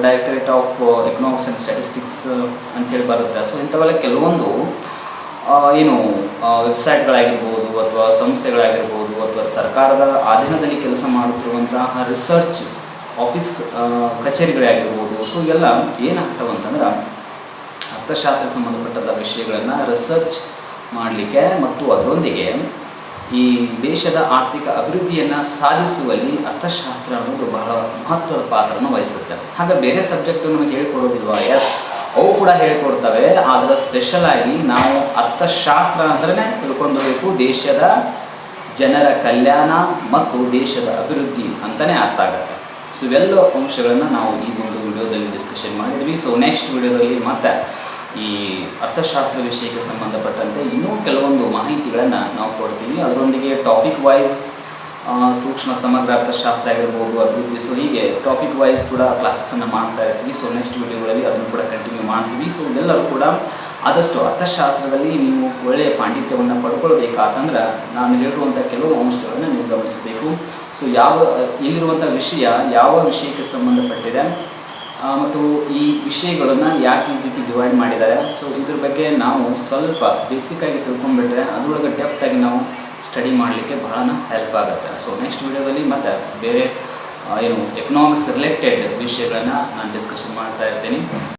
directorate of economics and statistics ಅಂತೇಳಿ ಬರುತ್ತೆ. ಸೊ ಇಂಥವೆಲ್ಲ ಕೆಲವೊಂದು ಏನು ವೆಬ್ಸೈಟ್ಗಳಾಗಿರ್ಬೋದು ಅಥವಾ ಸಂಸ್ಥೆಗಳಾಗಿರ್ಬೋದು ಅಥವಾ ಸರ್ಕಾರದ ಅಧೀನದಲ್ಲಿ ಕೆಲಸ ಮಾಡುತ್ತಿರುವಂತಹ ರಿಸರ್ಚ್ ಆಫೀಸ್ ಕಚೇರಿಗಳೇ ಆಗಿರ್ಬೋದು. ಸೊ ಎಲ್ಲ ಏನಾಗ್ತವೆ ಅಂತಂದ್ರೆ ಅರ್ಥಶಾಸ್ತ್ರ ಸಂಬಂಧಪಟ್ಟಂಥ ವಿಷಯಗಳನ್ನು ರಿಸರ್ಚ್ ಮಾಡಲಿಕ್ಕೆ ಮತ್ತು ಅದರೊಂದಿಗೆ ಈ ದೇಶದ ಆರ್ಥಿಕ ಅಭಿವೃದ್ಧಿಯನ್ನು ಸಾಧಿಸುವಲ್ಲಿ ಅರ್ಥಶಾಸ್ತ್ರ ಅನ್ನೋದು ಬಹಳ ಮಹತ್ವದ ಪಾತ್ರವನ್ನು ವಹಿಸುತ್ತೆ. ಹಾಗೆ ಬೇರೆ ಸಬ್ಜೆಕ್ಟ್ ನಮಗೆ ಹೇಳ್ಕೊಡೋದಿಲ್ವಾ? ಎಸ್ ಅವು ಕೂಡ ಹೇಳ್ಕೊಡ್ತವೆ. ಆದರೆ ಸ್ಪೆಷಲ್ ಆಗಿ ನಾವು ಅರ್ಥಶಾಸ್ತ್ರ ಅಂದ್ರೆ ತಿಳ್ಕೊಂಡಿರಬೇಕು ದೇಶದ ಜನರ ಕಲ್ಯಾಣ ಮತ್ತು ದೇಶದ ಅಭಿವೃದ್ಧಿ ಅಂತಲೇ ಅರ್ಥ ಆಗುತ್ತೆ. ಸೊ ಇವೆಲ್ಲ ಅಂಶಗಳನ್ನು ನಾವು ಈ ಒಂದು ವಿಡಿಯೋದಲ್ಲಿ ಡಿಸ್ಕಷನ್ ಮಾಡಿದ್ವಿ. ಸೊ ನೆಕ್ಸ್ಟ್ ವಿಡಿಯೋದಲ್ಲಿ ಮತ್ತೆ ಈ ಅರ್ಥಶಾಸ್ತ್ರ ವಿಷಯಕ್ಕೆ ಸಂಬಂಧಪಟ್ಟಂತೆ ಇನ್ನೂ ಕೆಲವೊಂದು ಮಾಹಿತಿಗಳನ್ನು ನಾವು ಕೊಡ್ತೀವಿ ಅದರೊಂದಿಗೆ ಟಾಪಿಕ್ ವೈಸ್ ಸೂಕ್ಷ್ಮ ಸಮಗ್ರ ಅರ್ಥಶಾಸ್ತ್ರ ಆಗಿರ್ಬೋದು, ಅಭಿವೃದ್ಧಿ. ಸೊ ಹೀಗೆ ಟಾಪಿಕ್ ವೈಸ್ ಕೂಡ ಕ್ಲಾಸಸ್ಸನ್ನು ಮಾಡ್ತಾ ಇರ್ತೀವಿ. ಸೊ ನೆಕ್ಸ್ಟ್ ವಿಡಿಯೋಗಳಲ್ಲಿ ಅದನ್ನು ಕೂಡ ಕಂಟಿನ್ಯೂ ಮಾಡ್ತೀವಿ. ಸೊ ಎಲ್ಲರೂ ಕೂಡ ಆದಷ್ಟು ಅರ್ಥಶಾಸ್ತ್ರದಲ್ಲಿ ನೀವು ಒಳ್ಳೆಯ ಪಾಂಡಿತ್ಯವನ್ನು ಪಡ್ಕೊಳ್ಬೇಕಾತಂದ್ರೆ ನಾನು ಹೇಳಿರುವಂಥ ಕೆಲವು ಅಂಶಗಳನ್ನು ನೀವು ಗಮನಿಸಬೇಕು. ಸೊ ಯಾವ ಇಲ್ಲಿರುವಂಥ ವಿಷಯ ಯಾವ ವಿಷಯಕ್ಕೆ ಸಂಬಂಧಪಟ್ಟಿದೆ? ಮತ್ತು ಈ ವಿಷಯಗಳನ್ನು ಯಾಕೆ ಈ ರೀತಿ ಡಿವೈಡ್ ಮಾಡಿದ್ದಾರೆ? ಸೊ ಇದ್ರ ಬಗ್ಗೆ ನಾವು ಸ್ವಲ್ಪ ಬೇಸಿಕ್ಕಾಗಿ ತಿಳ್ಕೊಂಡ್ಬಿಟ್ರೆ ಅದರೊಳಗೆ ಆಗಿ ನಾವು ಸ್ಟಡಿ ಮಾಡಲಿಕ್ಕೆ ಬಹಳ ಹೆಲ್ಪ್ ಆಗುತ್ತೆ. ಸೊ ನೆಕ್ಸ್ಟ್ ವಿಡಿಯೋದಲ್ಲಿ ಮತ್ತೆ ಬೇರೆ ಏನು ಎಕನಾಮಿಕ್ಸ್ ರಿಲೇಟೆಡ್ ವಿಷಯಗಳನ್ನು ನಾನು ಡಿಸ್ಕಷನ್ ಮಾಡ್ತಾ ಇರ್ತೀನಿ.